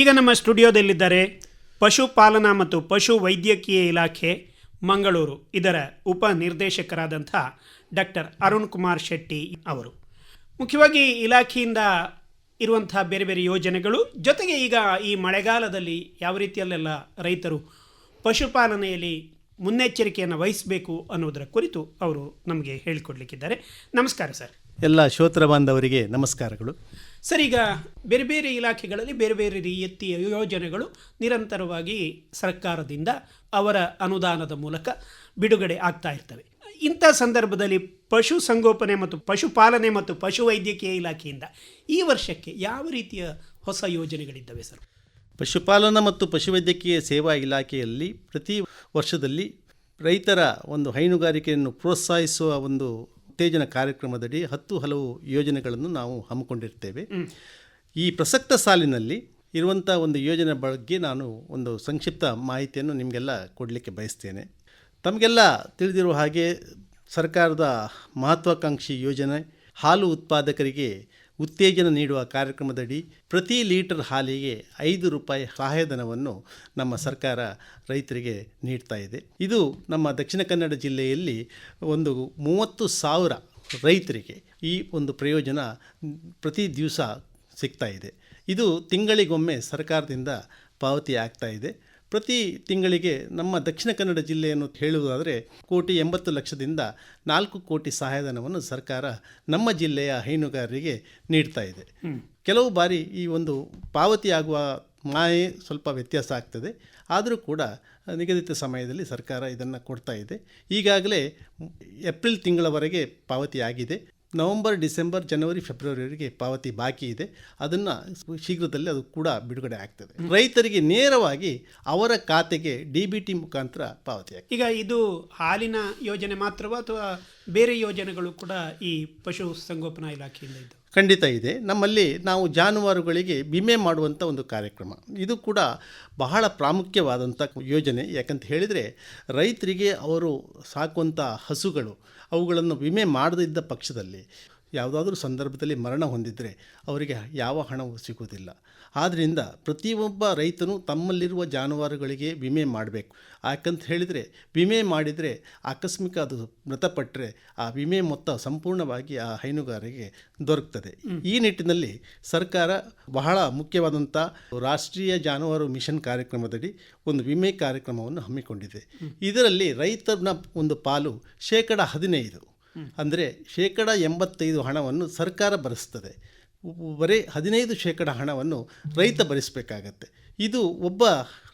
ಈಗ ನಮ್ಮ ಸ್ಟುಡಿಯೋದಲ್ಲಿದ್ದಾರೆ ಪಶುಪಾಲನಾ ಮತ್ತು ಪಶು ವೈದ್ಯಕೀಯ ಇಲಾಖೆ ಮಂಗಳೂರು. ಇದರ ಉಪ ನಿರ್ದೇಶಕರಾದಂಥ ಡಾಕ್ಟರ್ ಅರುಣ್ ಕುಮಾರ್ ಶೆಟ್ಟಿ ಅವರು. ಮುಖ್ಯವಾಗಿ ಇಲಾಖೆಯಿಂದ ಇರುವಂತಹ ಬೇರೆ ಬೇರೆ ಯೋಜನೆಗಳು, ಜೊತೆಗೆ ಈಗ ಈ ಮಳೆಗಾಲದಲ್ಲಿ ಯಾವ ರೀತಿಯಲ್ಲೆಲ್ಲ ರೈತರು ಪಶುಪಾಲನೆಯಲ್ಲಿ ಮುನ್ನೆಚ್ಚರಿಕೆಯನ್ನು ವಹಿಸಬೇಕು ಅನ್ನೋದರ ಕುರಿತು ಅವರು ನಮಗೆ ಹೇಳಿಕೊಡ್ಲಿಕ್ಕಿದ್ದಾರೆ. ನಮಸ್ಕಾರ ಸರ್. ಎಲ್ಲ ಶ್ರೋತ್ರ ಬಾಂಧವರಿಗೆ ನಮಸ್ಕಾರಗಳು. ಸರ್ ಈಗ ಬೇರೆ ಬೇರೆ ಇಲಾಖೆಗಳಲ್ಲಿ ಬೇರೆ ಬೇರೆ ರೀತಿಯ ಯೋಜನೆಗಳು ನಿರಂತರವಾಗಿ ಸರ್ಕಾರದಿಂದ ಅವರ ಅನುದಾನದ ಮೂಲಕ ಬಿಡುಗಡೆ ಆಗ್ತಾ ಇರ್ತವೆ. ಇಂಥ ಸಂದರ್ಭದಲ್ಲಿ ಪಶು ಸಂಗೋಪನೆ ಮತ್ತು ಪಶುಪಾಲನೆ ಮತ್ತು ಪಶುವೈದ್ಯಕೀಯ ಇಲಾಖೆಯಿಂದ ಈ ವರ್ಷಕ್ಕೆ ಯಾವ ರೀತಿಯ ಹೊಸ ಯೋಜನೆಗಳಿದ್ದಾವೆ ಸರ್? ಪಶುಪಾಲನಾ ಮತ್ತು ಪಶುವೈದ್ಯಕೀಯ ಸೇವಾ ಇಲಾಖೆಯಲ್ಲಿ ಪ್ರತಿ ವರ್ಷದಲ್ಲಿ ರೈತರ ಒಂದು ಹೈನುಗಾರಿಕೆಯನ್ನು ಪ್ರೋತ್ಸಾಹಿಸುವ ಒಂದು ಉತ್ತೇಜನ ಕಾರ್ಯಕ್ರಮದಡಿ ಹತ್ತು ಹಲವು ಯೋಜನೆಗಳನ್ನು ನಾವು ಹಮ್ಮಿಕೊಂಡಿರ್ತೇವೆ. ಈ ಪ್ರಸಕ್ತ ಸಾಲಿನಲ್ಲಿ ಇರುವಂಥ ಒಂದು ಯೋಜನೆ ಬಗ್ಗೆ ನಾನು ಒಂದು ಸಂಕ್ಷಿಪ್ತ ಮಾಹಿತಿಯನ್ನು ನಿಮಗೆಲ್ಲ ಕೊಡಲಿಕ್ಕೆ ಬಯಸ್ತೇನೆ. ತಮಗೆಲ್ಲ ತಿಳಿದಿರುವ ಹಾಗೆ ಸರ್ಕಾರದ ಮಹತ್ವಾಕಾಂಕ್ಷಿ ಯೋಜನೆ ಹಾಲು ಉತ್ಪಾದಕರಿಗೆ ಉತ್ತೇಜನ ನೀಡುವ ಕಾರ್ಯಕ್ರಮದಡಿ ಪ್ರತಿ ಲೀಟರ್ ಹಾಲಿಗೆ ಐದು ರೂಪಾಯಿ ಸಹಾಯಧನವನ್ನು ನಮ್ಮ ಸರ್ಕಾರ ರೈತರಿಗೆ ನೀಡ್ತಾ ಇದೆ. ಇದು ನಮ್ಮ ದಕ್ಷಿಣ ಕನ್ನಡ ಜಿಲ್ಲೆಯಲ್ಲಿ ಒಂದು ಮೂವತ್ತು ಸಾವಿರ ರೈತರಿಗೆ ಈ ಒಂದು ಪ್ರಯೋಜನ ಪ್ರತಿ ದಿವಸ ಸಿಗ್ತಾ ಇದೆ. ಇದು ತಿಂಗಳಿಗೊಮ್ಮೆ ಸರ್ಕಾರದಿಂದ ಪಾವತಿ ಆಗ್ತಾ ಇದೆ. ಪ್ರತಿ ತಿಂಗಳಿಗೆ ನಮ್ಮ ದಕ್ಷಿಣ ಕನ್ನಡ ಜಿಲ್ಲೆಯನ್ನು ಹೇಳುವುದಾದರೆ ಕೋಟಿ ಎಂಬತ್ತು ಲಕ್ಷದಿಂದ ನಾಲ್ಕು ಕೋಟಿ ಸಹಾಯಧನವನ್ನು ಸರ್ಕಾರ ನಮ್ಮ ಜಿಲ್ಲೆಯ ಹೈನುಗಾರರಿಗೆ ನೀಡ್ತಾ ಇದೆ. ಕೆಲವು ಬಾರಿ ಈ ಒಂದು ಪಾವತಿಯಾಗುವ ಮಾಯೆ ಸ್ವಲ್ಪ ವ್ಯತ್ಯಾಸ ಆಗ್ತದೆ. ಆದರೂ ಕೂಡ ನಿಗದಿತ ಸಮಯದಲ್ಲಿ ಸರ್ಕಾರ ಇದನ್ನು ಕೊಡ್ತಾ ಇದೆ. ಈಗಾಗಲೇ ಏಪ್ರಿಲ್ ತಿಂಗಳವರೆಗೆ ಪಾವತಿ ಆಗಿದೆ ನವೆಂಬರ್ ಡಿಸೆಂಬರ್ ಜನವರಿ ಫೆಬ್ರವರಿವರೆಗೆ ಪಾವತಿ ಬಾಕಿ ಇದೆ. ಅದನ್ನು ಶೀಘ್ರದಲ್ಲಿ ಅದು ಕೂಡ ಬಿಡುಗಡೆ ಆಗ್ತದೆ. ರೈತರಿಗೆ ನೇರವಾಗಿ ಅವರ ಖಾತೆಗೆ ಡಿ ಬಿ ಟಿ ಮುಖಾಂತರ ಪಾವತಿ ಆಗ್ತದೆ. ಈಗ ಇದು ಹಾಲಿನ ಯೋಜನೆ ಮಾತ್ರವಾ ಅಥವಾ ಬೇರೆ ಯೋಜನೆಗಳು ಕೂಡ ಈ ಪಶು ಸಂಗೋಪನಾ ಇಲಾಖೆಯಿಂದ ಇದ್ದು ಖಂಡಿತ ಇದೆ. ನಮ್ಮಲ್ಲಿ ನಾವು ಜಾನುವಾರುಗಳಿಗೆ ವಿಮೆ ಮಾಡುವಂಥ ಒಂದು ಕಾರ್ಯಕ್ರಮ. ಇದು ಕೂಡ ಬಹಳ ಪ್ರಾಮುಖ್ಯವಾದಂಥ ಯೋಜನೆ. ಯಾಕಂತ ಹೇಳಿದರೆ ರೈತರಿಗೆ ಅವರು ಸಾಕುವಂಥ ಹಸುಗಳು, ಅವುಗಳನ್ನು ವಿಮೆ ಮಾಡದಿದ್ದ ಪಕ್ಷದಲ್ಲಿ ಯಾವುದಾದ್ರೂ ಸಂದರ್ಭದಲ್ಲಿ ಮರಣ ಹೊಂದಿದರೆ ಅವರಿಗೆ ಯಾವ ಹಣವೂ ಸಿಗುವುದಿಲ್ಲ. ಆದ್ದರಿಂದ ಪ್ರತಿಯೊಬ್ಬ ರೈತನು ತಮ್ಮಲ್ಲಿರುವ ಜಾನುವಾರುಗಳಿಗೆ ವಿಮೆ ಮಾಡಬೇಕು. ಯಾಕಂತ ಹೇಳಿದರೆ ವಿಮೆ ಮಾಡಿದರೆ ಆಕಸ್ಮಿಕ ಅದು ಮೃತಪಟ್ಟರೆ ಆ ವಿಮೆ ಮೊತ್ತ ಸಂಪೂರ್ಣವಾಗಿ ಆ ಹೈನುಗಾರರಿಗೆ ದೊರಕ್ತದೆ. ಈ ನಿಟ್ಟಿನಲ್ಲಿ ಸರ್ಕಾರ ಬಹಳ ಮುಖ್ಯವಾದಂಥ ರಾಷ್ಟ್ರೀಯ ಜಾನುವಾರು ಮಿಷನ್ ಕಾರ್ಯಕ್ರಮದಡಿ ಒಂದು ವಿಮೆ ಕಾರ್ಯಕ್ರಮವನ್ನು ಹಮ್ಮಿಕೊಂಡಿದೆ. ಇದರಲ್ಲಿ ರೈತನ ಒಂದು ಪಾಲು ಶೇಕಡ ಹದಿನೈದು. ಅಂದರೆ ಶೇಕಡ ಎಂಬತ್ತೈದು ಹಣವನ್ನು ಸರ್ಕಾರ ಭರಿಸ್ತದೆ ಬರೀ ಹದಿನೈದು ಶೇಕಡ ಹಣವನ್ನು ರೈತ ಭರಿಸಬೇಕಾಗತ್ತೆ. ಇದು ಒಬ್ಬ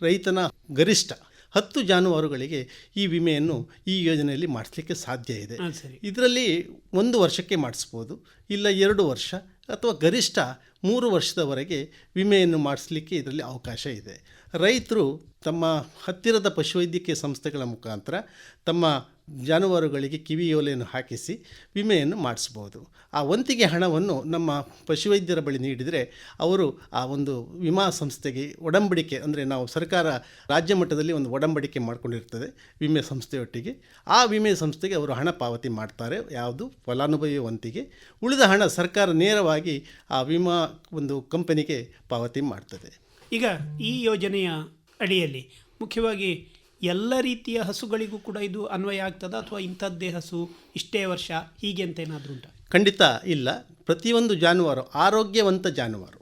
ರೈತನ ಗರಿಷ್ಠ ಹತ್ತು ಜಾನುವಾರುಗಳಿಗೆ ಈ ವಿಮೆಯನ್ನು ಈ ಯೋಜನೆಯಲ್ಲಿ ಮಾಡಿಸ್ಲಿಕ್ಕೆ ಸಾಧ್ಯ ಇದೆ. ಇದರಲ್ಲಿ ಒಂದು ವರ್ಷಕ್ಕೆ ಮಾಡಿಸ್ಬೋದು ಇಲ್ಲ ಎರಡು ವರ್ಷ ಅಥವಾ ಗರಿಷ್ಠ ಮೂರು ವರ್ಷದವರೆಗೆ ವಿಮೆಯನ್ನು ಮಾಡಿಸ್ಲಿಕ್ಕೆ ಇದರಲ್ಲಿ ಅವಕಾಶ ಇದೆ. ರೈತರು ತಮ್ಮ ಹತ್ತಿರದ ಪಶುವೈದ್ಯಕೀಯ ಸಂಸ್ಥೆಗಳ ಮುಖಾಂತರ ತಮ್ಮ ಜಾನುವಾರುಗಳಿಗೆ ಕಿವಿಯೋಲೆಯನ್ನು ಹಾಕಿಸಿ ವಿಮೆಯನ್ನು ಮಾಡಿಸ್ಬೋದು. ಆ ವಂತಿಗೆ ಹಣವನ್ನು ನಮ್ಮ ಪಶುವೈದ್ಯರ ಬಳಿ ನೀಡಿದರೆ ಅವರು ಆ ಒಂದು ವಿಮಾ ಸಂಸ್ಥೆಗೆ ಒಡಂಬಡಿಕೆ, ಅಂದರೆ ನಾವು ಸರ್ಕಾರ ರಾಜ್ಯ ಮಟ್ಟದಲ್ಲಿ ಒಂದು ಒಡಂಬಡಿಕೆ ಮಾಡಿಕೊಂಡಿರ್ತದೆ ವಿಮೆ ಸಂಸ್ಥೆಯೊಟ್ಟಿಗೆ. ಆ ವಿಮೆ ಸಂಸ್ಥೆಗೆ ಅವರು ಹಣ ಪಾವತಿ ಮಾಡ್ತಾರೆ, ಯಾವುದು ಫಲಾನುಭವಿ ವಂತಿಗೆ. ಉಳಿದ ಹಣ ಸರ್ಕಾರ ನೇರವಾಗಿ ಆ ವಿಮಾ ಒಂದು ಕಂಪನಿಗೆ ಪಾವತಿ ಮಾಡ್ತದೆ. ಈಗ ಈ ಯೋಜನೆಯ ಅಡಿಯಲ್ಲಿ ಮುಖ್ಯವಾಗಿ ಎಲ್ಲ ರೀತಿಯ ಹಸುಗಳಿಗೂ ಕೂಡ ಇದು ಅನ್ವಯ ಆಗ್ತದೆ ಅಥವಾ ಇಂಥದ್ದೇ ಹಸು ಇಷ್ಟೇ ವರ್ಷ ಹೀಗೆ ಅಂತ ಏನಾದರೂ ಉಂಟಾ? ಖಂಡಿತ ಇಲ್ಲ. ಪ್ರತಿಯೊಂದು ಜಾನುವಾರು ಆರೋಗ್ಯವಂತ ಜಾನುವಾರು.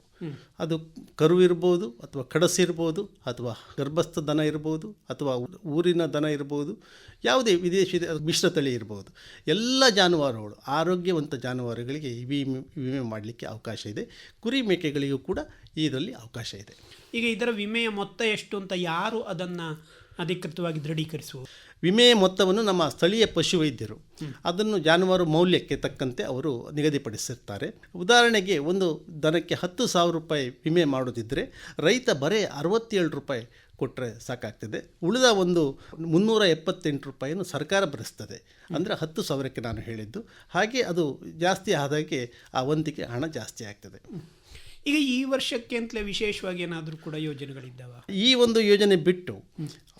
ಅದು ಕರು ಇರ್ಬೋದು ಅಥವಾ ಕಡಸಿರ್ಬೋದು ಅಥವಾ ಗರ್ಭಸ್ಥ ದನ ಇರ್ಬೋದು ಅಥವಾ ಊರಿನ ದನ ಇರ್ಬೋದು ಯಾವುದೇ ವಿದೇಶಿ ಮಿಶ್ರ ತಳಿ ಇರ್ಬೋದು. ಎಲ್ಲ ಜಾನುವಾರುಗಳು ಆರೋಗ್ಯವಂತ ಜಾನುವಾರುಗಳಿಗೆ ವಿಮೆ ವಿಮೆ ಮಾಡಲಿಕ್ಕೆ ಅವಕಾಶ ಇದೆ. ಕುರಿ ಮೇಕೆಗಳಿಗೂ ಕೂಡ ಇದರಲ್ಲಿ ಅವಕಾಶ ಇದೆ. ಈಗ ಇದರ ವಿಮೆಯ ಮೊತ್ತ ಎಷ್ಟು ಅಂತ ಯಾರು ಅದನ್ನು ಅಧಿಕೃತವಾಗಿ ದೃಢೀಕರಿಸುವ ವಿಮೆಯ ಮೊತ್ತವನ್ನು ನಮ್ಮ ಸ್ಥಳೀಯ ಪಶುವೈದ್ಯರು ಅದನ್ನು ಜಾನುವಾರು ಮೌಲ್ಯಕ್ಕೆ ತಕ್ಕಂತೆ ಅವರು ನಿಗದಿಪಡಿಸಿರ್ತಾರೆ. ಉದಾಹರಣೆಗೆ ಒಂದು ದನಕ್ಕೆ ಹತ್ತು ಸಾವಿರ ರೂಪಾಯಿ ವಿಮೆ ಮಾಡೋದಿದ್ದರೆ ರೈತ ಬರೇ ಅರವತ್ತೇಳು ರೂಪಾಯಿ ಕೊಟ್ಟರೆ ಸಾಕಾಗ್ತದೆ. ಉಳಿದ ಒಂದು ಮುನ್ನೂರ ಎಪ್ಪತ್ತೆಂಟು ರೂಪಾಯಿಯನ್ನು ಸರ್ಕಾರ ಭರಿಸ್ತದೆ. ಅಂದರೆ ಹತ್ತು ಸಾವಿರಕ್ಕೆ ನಾನು ಹೇಳಿದ್ದು. ಹಾಗೆ ಅದು ಜಾಸ್ತಿ ಆದಾಗೆ ಆ ಒಂದಿಗೆ ಹಣ ಜಾಸ್ತಿ ಆಗ್ತದೆ. ಈಗ ಈ ವರ್ಷಕ್ಕೆ ಅಂತಲೇ ವಿಶೇಷವಾಗಿ ಏನಾದರೂ ಕೂಡ ಯೋಜನೆಗಳಿದ್ದಾವ? ಈ ಒಂದು ಯೋಜನೆ ಬಿಟ್ಟು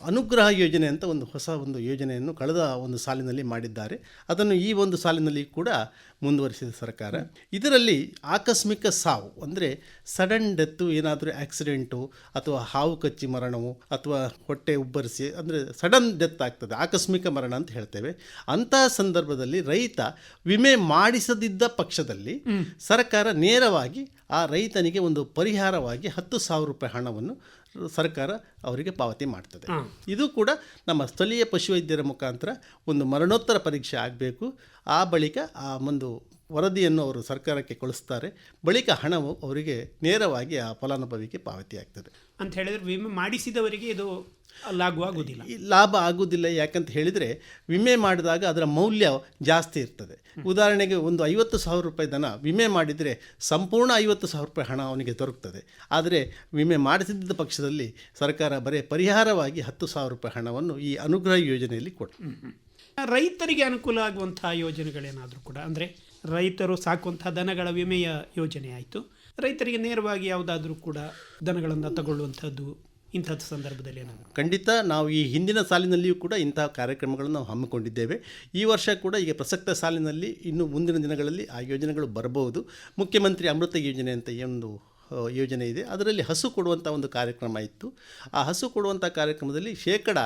ಅನುಗ್ರಹ ಯೋಜನೆ ಅಂತ ಒಂದು ಹೊಸ ಒಂದು ಯೋಜನೆಯನ್ನು ಕಳೆದ ಒಂದು ಸಾಲಿನಲ್ಲಿ ಮಾಡಿದ್ದಾರೆ. ಅದನ್ನು ಈ ಒಂದು ಸಾಲಿನಲ್ಲಿ ಕೂಡ ಮುಂದುವರಿಸಿದ ಸರ್ಕಾರ. ಇದರಲ್ಲಿ ಆಕಸ್ಮಿಕ ಸಾವು ಅಂದರೆ ಸಡನ್ ಡೆತ್ತು ಏನಾದರೂ ಆಕ್ಸಿಡೆಂಟು ಅಥವಾ ಹಾವು ಕಚ್ಚಿ ಮರಣವು ಅಥವಾ ಹೊಟ್ಟೆ ಉಬ್ಬರಿಸಿ ಅಂದರೆ ಸಡನ್ ಡೆತ್ ಆಗ್ತದೆ ಆಕಸ್ಮಿಕ ಮರಣ ಅಂತ ಹೇಳ್ತೇವೆ. ಅಂತಹ ಸಂದರ್ಭದಲ್ಲಿ ರೈತ ವಿಮೆ ಮಾಡಿಸದಿದ್ದ ಪಕ್ಷದಲ್ಲಿ ಸರ್ಕಾರ ನೇರವಾಗಿ ಆ ರೈತನಿಗೆ ಒಂದು ಪರಿಹಾರವಾಗಿ ಹತ್ತು ಸಾವಿರ ರೂಪಾಯಿ ಹಣವನ್ನು ಸರ್ಕಾರ ಅವರಿಗೆ ಪಾವತಿ ಮಾಡ್ತದೆ. ಇದು ಕೂಡ ನಮ್ಮ ಸ್ಥಳೀಯ ಪಶುವೈದ್ಯರ ಮುಖಾಂತರ ಒಂದು ಮರಣೋತ್ತರ ಪರೀಕ್ಷೆ ಆಗಬೇಕು. ಆ ಬಳಿಕ ಆ ಒಂದು ವರದಿಯನ್ನು ಅವರು ಸರ್ಕಾರಕ್ಕೆ ಕಳಿಸ್ತಾರೆ. ಬಳಿಕ ಹಣವು ಅವರಿಗೆ ನೇರವಾಗಿ ಆ ಫಲಾನುಭವಿಗೆ ಪಾವತಿಯಾಗ್ತದೆ. ಅಂತ ಹೇಳಿದ್ರೆ ವಿಮೆ ಮಾಡಿಸಿದವರಿಗೆ ಇದು ಲಾಭ ಆಗುವುದಿಲ್ಲ. ಲಾಭ ಆಗುವುದಿಲ್ಲ ಯಾಕಂತ ಹೇಳಿದರೆ ವಿಮೆ ಮಾಡಿದಾಗ ಅದರ ಮೌಲ್ಯ ಜಾಸ್ತಿ ಇರ್ತದೆ. ಉದಾಹರಣೆಗೆ ಒಂದು ಐವತ್ತು ಸಾವಿರ ರೂಪಾಯಿ ದನ ವಿಮೆ ಮಾಡಿದರೆ ಸಂಪೂರ್ಣ ಐವತ್ತು ಸಾವಿರ ರೂಪಾಯಿ ಹಣ ಅವನಿಗೆ ದೊರಕ್ತದೆ. ಆದರೆ ವಿಮೆ ಮಾಡಿಸಿದ್ದ ಪಕ್ಷದಲ್ಲಿ ಸರ್ಕಾರ ಬರೀ ಪರಿಹಾರವಾಗಿ ಹತ್ತು ಸಾವಿರ ರೂಪಾಯಿ ಹಣವನ್ನು ಈ ಅನುಗ್ರಹ ಯೋಜನೆಯಲ್ಲಿ ಕೊಟ್ಟು ರೈತರಿಗೆ ಅನುಕೂಲ ಆಗುವಂತಹ ಯೋಜನೆಗಳೇನಾದರೂ ಕೂಡ ಅಂದರೆ ರೈತರು ಸಾಕುವಂಥ ದನಗಳ ವಿಮೆಯ ಯೋಜನೆ ಆಯಿತು. ರೈತರಿಗೆ ನೇರವಾಗಿ ಯಾವುದಾದ್ರೂ ಕೂಡ ದನಗಳನ್ನು ತಗೊಳ್ಳುವಂಥದ್ದು ಇಂಥದ್ದು ಸಂದರ್ಭದಲ್ಲಿ ಏನಾದರೂ ಖಂಡಿತ ನಾವು ಈ ಹಿಂದಿನ ಸಾಲಿನಲ್ಲಿಯೂ ಕೂಡ ಇಂತಹ ಕಾರ್ಯಕ್ರಮಗಳನ್ನು ನಾವು ಹಮ್ಮಿಕೊಂಡಿದ್ದೇವೆ. ಈ ವರ್ಷ ಕೂಡ ಈಗ ಪ್ರಸಕ್ತ ಸಾಲಿನಲ್ಲಿ ಇನ್ನು ಮುಂದಿನ ದಿನಗಳಲ್ಲಿ ಆ ಯೋಜನೆಗಳು ಬರಬಹುದು. ಮುಖ್ಯಮಂತ್ರಿ ಅಮೃತ ಯೋಜನೆ ಅಂತ ಆ, ಯೋಜನೆ ಇದೆ. ಅದರಲ್ಲಿ ಹಸು ಕೊಡುವಂಥ ಒಂದು ಕಾರ್ಯಕ್ರಮ ಇತ್ತು. ಆ ಹಸು ಕೊಡುವಂಥ ಕಾರ್ಯಕ್ರಮದಲ್ಲಿ ಶೇಕಡ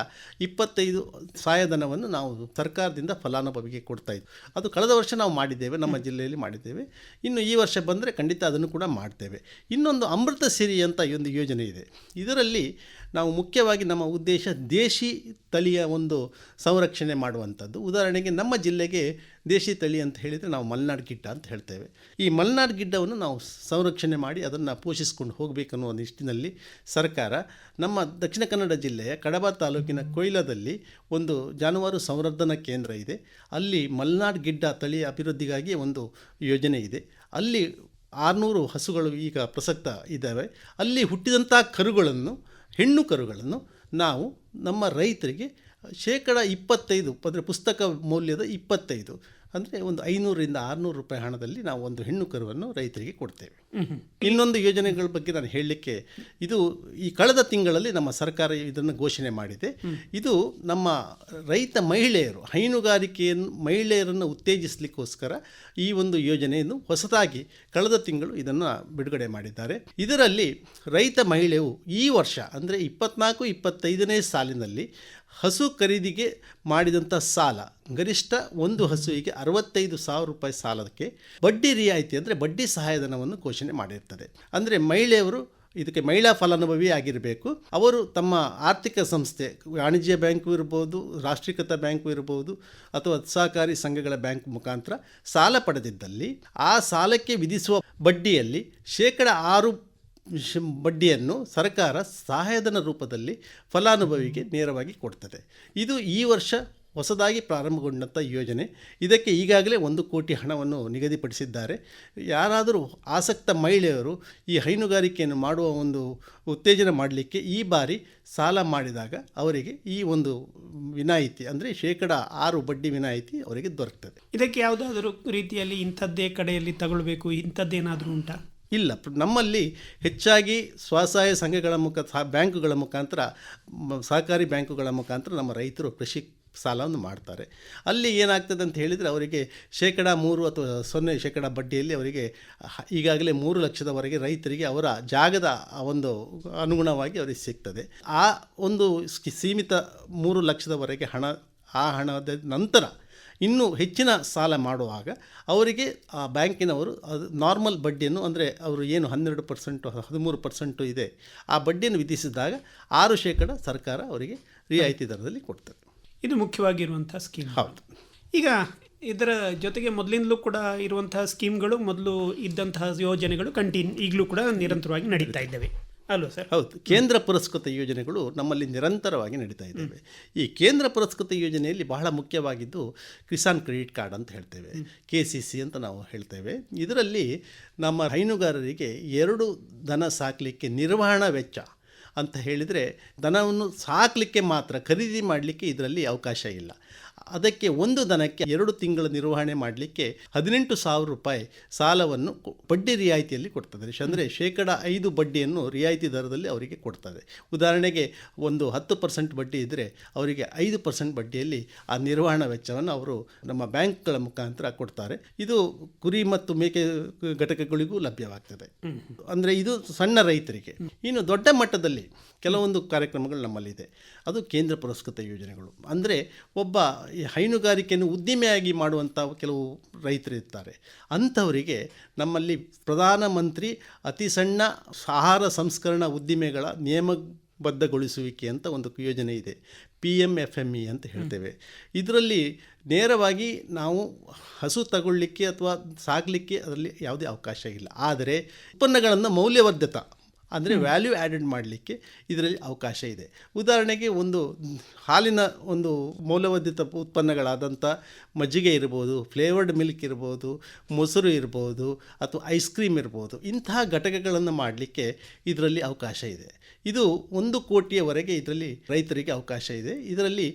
ಇಪ್ಪತ್ತೈದು ಸಹಾಯಧನವನ್ನು ನಾವು ಸರ್ಕಾರದಿಂದ ಫಲಾನುಭವಿಗೆ ಕೊಡ್ತಾ ಇದ್ವಿ. ಅದು ಕಳೆದ ವರ್ಷ ನಾವು ಮಾಡಿದ್ದೇವೆ, ನಮ್ಮ ಜಿಲ್ಲೆಯಲ್ಲಿ ಮಾಡಿದ್ದೇವೆ. ಇನ್ನು ಈ ವರ್ಷ ಬಂದರೆ ಖಂಡಿತ ಅದನ್ನು ಕೂಡ ಮಾಡ್ತೇವೆ. ಇನ್ನೊಂದು ಅಮೃತ ಸಿರಿ ಅಂತ ಒಂದು ಯೋಜನೆ ಇದೆ. ಇದರಲ್ಲಿ ನಾವು ಮುಖ್ಯವಾಗಿ ನಮ್ಮ ಉದ್ದೇಶ ದೇಶಿ ತಳಿಯ ಒಂದು ಸಂರಕ್ಷಣೆ ಮಾಡುವಂಥದ್ದು. ಉದಾಹರಣೆಗೆ ನಮ್ಮ ಜಿಲ್ಲೆಗೆ ದೇಶಿ ತಳಿ ಅಂತ ಹೇಳಿದರೆ ನಾವು ಮಲ್ನಾಡ್ ಗಿಡ್ಡ ಅಂತ ಹೇಳ್ತೇವೆ. ಈ ಮಲ್ನಾಡ್ ಗಿಡ್ಡವನ್ನು ನಾವು ಸಂರಕ್ಷಣೆ ಮಾಡಿ ಅದನ್ನು ಪೋಷಿಸ್ಕೊಂಡು ಹೋಗಬೇಕನ್ನುವ ನಿಟ್ಟಿನಲ್ಲಿ ಸರ್ಕಾರ ನಮ್ಮ ದಕ್ಷಿಣ ಕನ್ನಡ ಜಿಲ್ಲೆಯ ಕಡಬ ತಾಲೂಕಿನ ಕೊಯ್ಲದಲ್ಲಿ ಒಂದು ಜಾನುವಾರು ಸಂವರ್ಧನಾ ಕೇಂದ್ರ ಇದೆ. ಅಲ್ಲಿ ಮಲ್ನಾಡ್ ಗಿಡ್ಡ ತಳಿಯ ಅಭಿವೃದ್ಧಿಗಾಗಿ ಒಂದು ಯೋಜನೆ ಇದೆ. ಅಲ್ಲಿ ಆರುನೂರು ಹಸುಗಳು ಈಗ ಪ್ರಸಕ್ತ ಇದ್ದಾವೆ. ಅಲ್ಲಿ ಹುಟ್ಟಿದಂಥ ಕರುಗಳನ್ನು ಹೆಣ್ಣು ಕರುಗಳನ್ನು ನಾವು ನಮ್ಮ ರೈತರಿಗೆ ಶೇಕಡ ಇಪ್ಪತ್ತೈದು ಅಂದರೆ ಪುಸ್ತಕ ಮೌಲ್ಯದ ಇಪ್ಪತ್ತೈದು ಅಂದರೆ ಒಂದು ಐನೂರರಿಂದ ಆರುನೂರು ರೂಪಾಯಿ ಹಣದಲ್ಲಿ ನಾವು ಒಂದು ಹೆಣ್ಣು ಕರುವನ್ನು ರೈತರಿಗೆ ಕೊಡ್ತೇವೆ. ಇನ್ನೊಂದು ಯೋಜನೆಗಳ ಬಗ್ಗೆ ನಾನು ಹೇಳಲಿಕ್ಕೆ ಇದು ಈ ಕಳೆದ ತಿಂಗಳಲ್ಲಿ ನಮ್ಮ ಸರ್ಕಾರ ಇದನ್ನು ಘೋಷಣೆ ಮಾಡಿದೆ. ಇದು ನಮ್ಮ ರೈತ ಮಹಿಳೆಯರು ಹೈನುಗಾರಿಕೆಯನ್ನು ಮಹಿಳೆಯರನ್ನು ಉತ್ತೇಜಿಸಲಿಕ್ಕೋಸ್ಕರ ಈ ಒಂದು ಯೋಜನೆಯನ್ನು ಹೊಸದಾಗಿ ಕಳೆದ ತಿಂಗಳು ಇದನ್ನು ಬಿಡುಗಡೆ ಮಾಡಿದ್ದಾರೆ. ಇದರಲ್ಲಿ ರೈತ ಮಹಿಳೆಯು ಈ ವರ್ಷ ಅಂದರೆ ಇಪ್ಪತ್ನಾಲ್ಕು ಇಪ್ಪತ್ತೈದನೇ ಸಾಲಿನಲ್ಲಿ ಹಸು ಖರೀದಿಗೆ ಮಾಡಿದಂಥ ಸಾಲ, ಗರಿಷ್ಠ ಒಂದು ಹಸುವಿಗೆ ಅರವತ್ತೈದು ಸಾವಿರ ರೂಪಾಯಿ ಸಾಲಕ್ಕೆ ಬಡ್ಡಿ ರಿಯಾಯಿತಿ ಅಂದರೆ ಬಡ್ಡಿ ಸಹಾಯಧನವನ್ನು ಘೋಷಣೆ ಮಾಡಿರ್ತದೆ. ಅಂದರೆ ಮಹಿಳೆಯವರು ಇದಕ್ಕೆ ಮಹಿಳಾ ಫಲಾನುಭವಿ ಆಗಿರಬೇಕು. ಅವರು ತಮ್ಮ ಆರ್ಥಿಕ ಸಂಸ್ಥೆ, ವಾಣಿಜ್ಯ ಬ್ಯಾಂಕು ಇರ್ಬೋದು, ರಾಷ್ಟ್ರೀಕೃತ ಬ್ಯಾಂಕು ಇರ್ಬೋದು, ಅಥವಾ ಸಹಕಾರಿ ಸಂಘಗಳ ಬ್ಯಾಂಕ್ ಮುಖಾಂತರ ಸಾಲ ಪಡೆದಿದ್ದಲ್ಲಿ ಆ ಸಾಲಕ್ಕೆ ವಿಧಿಸುವ ಬಡ್ಡಿಯಲ್ಲಿ ಶೇಕಡ ಆರು ಬಡ್ಡಿಯನ್ನು ಸರ್ಕಾರ ಸಹಾಯಧನ ರೂಪದಲ್ಲಿ ಫಲಾನುಭವಿಗೆ ನೇರವಾಗಿ ಕೊಡ್ತದೆ. ಇದು ಈ ವರ್ಷ ಹೊಸದಾಗಿ ಪ್ರಾರಂಭಗೊಂಡಂಥ ಯೋಜನೆ. ಇದಕ್ಕೆ ಈಗಾಗಲೇ ಒಂದು ಕೋಟಿ ಹಣವನ್ನು ನಿಗದಿಪಡಿಸಿದ್ದಾರೆ. ಯಾರಾದರೂ ಆಸಕ್ತ ಮಹಿಳೆಯರು ಈ ಹೈನುಗಾರಿಕೆಯನ್ನು ಮಾಡುವ ಒಂದು ಉತ್ತೇಜನ ಮಾಡಲಿಕ್ಕೆ ಈ ಬಾರಿ ಸಾಲ ಮಾಡಿದಾಗ ಅವರಿಗೆ ಈ ಒಂದು ವಿನಾಯಿತಿ, ಅಂದರೆ ಶೇಕಡ ಆರು ಬಡ್ಡಿ ವಿನಾಯಿತಿ ಅವರಿಗೆ ದೊರಕ್ತದೆ. ಇದಕ್ಕೆ ಯಾವುದಾದ್ರೂ ರೀತಿಯಲ್ಲಿ ಇಂಥದ್ದೇ ಕಡೆಯಲ್ಲಿ ತಗೊಳ್ಬೇಕು, ಇಂಥದ್ದೇನಾದರೂ ಉಂಟಾ? ಇಲ್ಲ. ನಮ್ಮಲ್ಲಿ ಹೆಚ್ಚಾಗಿ ಸ್ವಸಹಾಯ ಸಂಘಗಳ ಮುಖ ಬ್ಯಾಂಕುಗಳ ಮುಖಾಂತರ ಸಹಕಾರಿ ಬ್ಯಾಂಕುಗಳ ಮುಖಾಂತರ ನಮ್ಮ ರೈತರು ಕೃಷಿ ಸಾಲವನ್ನು ಮಾಡ್ತಾರೆ. ಅಲ್ಲಿ ಏನಾಗ್ತದೆ ಅಂತ ಹೇಳಿದರೆ ಅವರಿಗೆ ಶೇಕಡ ಮೂರು ಅಥವಾ ಸೊನ್ನೆ ಶೇಕಡ ಬಡ್ಡಿಯಲ್ಲಿ ಅವರಿಗೆ ಈಗಾಗಲೇ ಮೂರು ಲಕ್ಷದವರೆಗೆ ರೈತರಿಗೆ ಅವರ ಜಾಗದ ಒಂದು ಅನುಗುಣವಾಗಿ ಅವರಿಗೆ ಸಿಗ್ತದೆ. ಆ ಒಂದು ಸೀಮಿತ ಮೂರು ಲಕ್ಷದವರೆಗೆ ಹಣ, ಆ ಹಣದ ನಂತರ ಇನ್ನೂ ಹೆಚ್ಚಿನ ಸಾಲ ಮಾಡುವಾಗ ಅವರಿಗೆ ಆ ಬ್ಯಾಂಕಿನವರು ಅದು ನಾರ್ಮಲ್ ಬಡ್ಡಿಯನ್ನು ಅಂದರೆ ಅವರು ಏನು ಹನ್ನೆರಡು ಪರ್ಸೆಂಟು ಹದಿಮೂರು ಪರ್ಸೆಂಟು ಇದೆ ಆ ಬಡ್ಡಿಯನ್ನು ವಿಧಿಸಿದಾಗ ಆರು ಶೇಕಡ ಸರ್ಕಾರ ಅವರಿಗೆ ರಿಯಾಯಿತಿ ದರದಲ್ಲಿ ಕೊಡ್ತದೆ. ಇದು ಮುಖ್ಯವಾಗಿರುವಂಥ ಸ್ಕೀಮ್ ಹೌದು. ಈಗ ಇದರ ಜೊತೆಗೆ ಮೊದಲಿಂದಲೂ ಕೂಡ ಇರುವಂತಹ ಸ್ಕೀಮ್ಗಳು ಮೊದಲು ಇದ್ದಂತಹ ಯೋಜನೆಗಳು ಕಂಟಿನ್ಯೂ ಈಗಲೂ ಕೂಡ ನಿರಂತರವಾಗಿ ನಡೀತಾ ಇದ್ದಾವೆ. ಅಲ್ವಾ ಸರ್. ಹೌದು, ಕೇಂದ್ರ ಪುರಸ್ಕೃತ ಯೋಜನೆಗಳು ನಮ್ಮಲ್ಲಿ ನಿರಂತರವಾಗಿ ನಡೀತಾ ಇದ್ದಾವೆ. ಈ ಕೇಂದ್ರ ಪುರಸ್ಕೃತ ಯೋಜನೆಯಲ್ಲಿ ಬಹಳ ಮುಖ್ಯವಾಗಿದ್ದು ಕಿಸಾನ್ ಕ್ರೆಡಿಟ್ ಕಾರ್ಡ್ ಅಂತ ಹೇಳ್ತೇವೆ, ಕೆ ಸಿ ಸಿ ಅಂತ ನಾವು ಹೇಳ್ತೇವೆ. ಇದರಲ್ಲಿ ನಮ್ಮ ಹೈನುಗಾರರಿಗೆ ಎರಡು ದನ ಸಾಕಲಿಕ್ಕೆ ನಿರ್ವಹಣಾ ವೆಚ್ಚ ಅಂತ ಹೇಳಿದರೆ ದನವನ್ನು ಸಾಕಲಿಕ್ಕೆ ಮಾತ್ರ, ಖರೀದಿ ಮಾಡಲಿಕ್ಕೆ ಇದರಲ್ಲಿ ಅವಕಾಶ ಇಲ್ಲ. ಅದಕ್ಕೆ ಒಂದು ದನಕ್ಕೆ ಎರಡು ತಿಂಗಳ ನಿರ್ವಹಣೆ ಮಾಡಲಿಕ್ಕೆ ಹದಿನೆಂಟು ಸಾವಿರ ರೂಪಾಯಿ ಸಾಲವನ್ನು ಬಡ್ಡಿ ರಿಯಾಯಿತಿಯಲ್ಲಿ ಕೊಡ್ತದೆ. ಅಂದರೆ ಶೇಕಡ ಐದು ಬಡ್ಡಿಯನ್ನು ರಿಯಾಯಿತಿ ದರದಲ್ಲಿ ಅವರಿಗೆ ಕೊಡ್ತದೆ. ಉದಾಹರಣೆಗೆ ಒಂದು ಹತ್ತು ಪರ್ಸೆಂಟ್ ಬಡ್ಡಿ ಇದ್ದರೆ ಅವರಿಗೆ ಐದು ಪರ್ಸೆಂಟ್ ಬಡ್ಡಿಯಲ್ಲಿ ಆ ನಿರ್ವಹಣಾ ವೆಚ್ಚವನ್ನು ಅವರು ನಮ್ಮ ಬ್ಯಾಂಕ್ಗಳ ಮುಖಾಂತರ ಕೊಡ್ತಾರೆ. ಇದು ಕುರಿ ಮತ್ತು ಮೇಕೆ ಘಟಕಗಳಿಗೂ ಲಭ್ಯವಾಗ್ತದೆ. ಅಂದರೆ ಇದು ಸಣ್ಣ ರೈತರಿಗೆ. ಇನ್ನು ದೊಡ್ಡ ಮಟ್ಟದಲ್ಲಿ ಕೆಲವೊಂದು ಕಾರ್ಯಕ್ರಮಗಳು ನಮ್ಮಲ್ಲಿದೆ. ಅದು ಕೇಂದ್ರ ಪುರಸ್ಕೃತ ಯೋಜನೆಗಳು. ಅಂದರೆ ಒಬ್ಬ ಹೈನುಗಾರಿಕೆಯನ್ನು ಉದ್ದಿಮೆಯಾಗಿ ಮಾಡುವಂಥ ಕೆಲವು ರೈತರಿರ್ತಾರೆ ಅಂಥವರಿಗೆ ನಮ್ಮಲ್ಲಿ ಪ್ರಧಾನಮಂತ್ರಿ ಅತಿ ಸಣ್ಣ ಆಹಾರ ಸಂಸ್ಕರಣಾ ಉದ್ದಿಮೆಗಳ ನಿಯಮಬದ್ಧಗೊಳಿಸುವಿಕೆ ಅಂತ ಒಂದು ಯೋಜನೆ ಇದೆ. P M F M E ಅಂತ ಹೇಳ್ತೇವೆ. ಇದರಲ್ಲಿ ನೇರವಾಗಿ ನಾವು ಹಸು ತಗೊಳ್ಳಿಕ್ಕೆ ಅಥವಾ ಸಾಗಲಿಕ್ಕೆ ಅದರಲ್ಲಿ ಯಾವುದೇ ಅವಕಾಶ ಇಲ್ಲ. ಆದರೆ ಉತ್ಪನ್ನಗಳನ್ನು ಮೌಲ್ಯವರ್ಧಿತ ಅಂದರೆ ವ್ಯಾಲ್ಯೂ ಆ್ಯಡೆಡ್ ಮಾಡಲಿಕ್ಕೆ ಇದರಲ್ಲಿ ಅವಕಾಶ ಇದೆ. ಉದಾಹರಣೆಗೆ ಒಂದು ಹಾಲಿನ ಒಂದು ಮೌಲ್ಯವರ್ಧಿತ ಉತ್ಪನ್ನಗಳಾದಂಥ ಮಜ್ಜಿಗೆ ಇರ್ಬೋದು ಫ್ಲೇವರ್ಡ್ ಮಿಲ್ಕ್ ಇರ್ಬೋದು ಮೊಸರು ಇರ್ಬೋದು ಅಥವಾ ಐಸ್ ಕ್ರೀಮ್ ಇರ್ಬೋದು ಇಂತಹ ಘಟಕಗಳನ್ನು ಮಾಡಲಿಕ್ಕೆ ಇದರಲ್ಲಿ ಅವಕಾಶ ಇದೆ. ಇದು ಒಂದು ಕೋಟಿಯವರೆಗೆ ಇದರಲ್ಲಿ ರೈತರಿಗೆ ಅವಕಾಶ ಇದೆ. ಇದರಲ್ಲಿ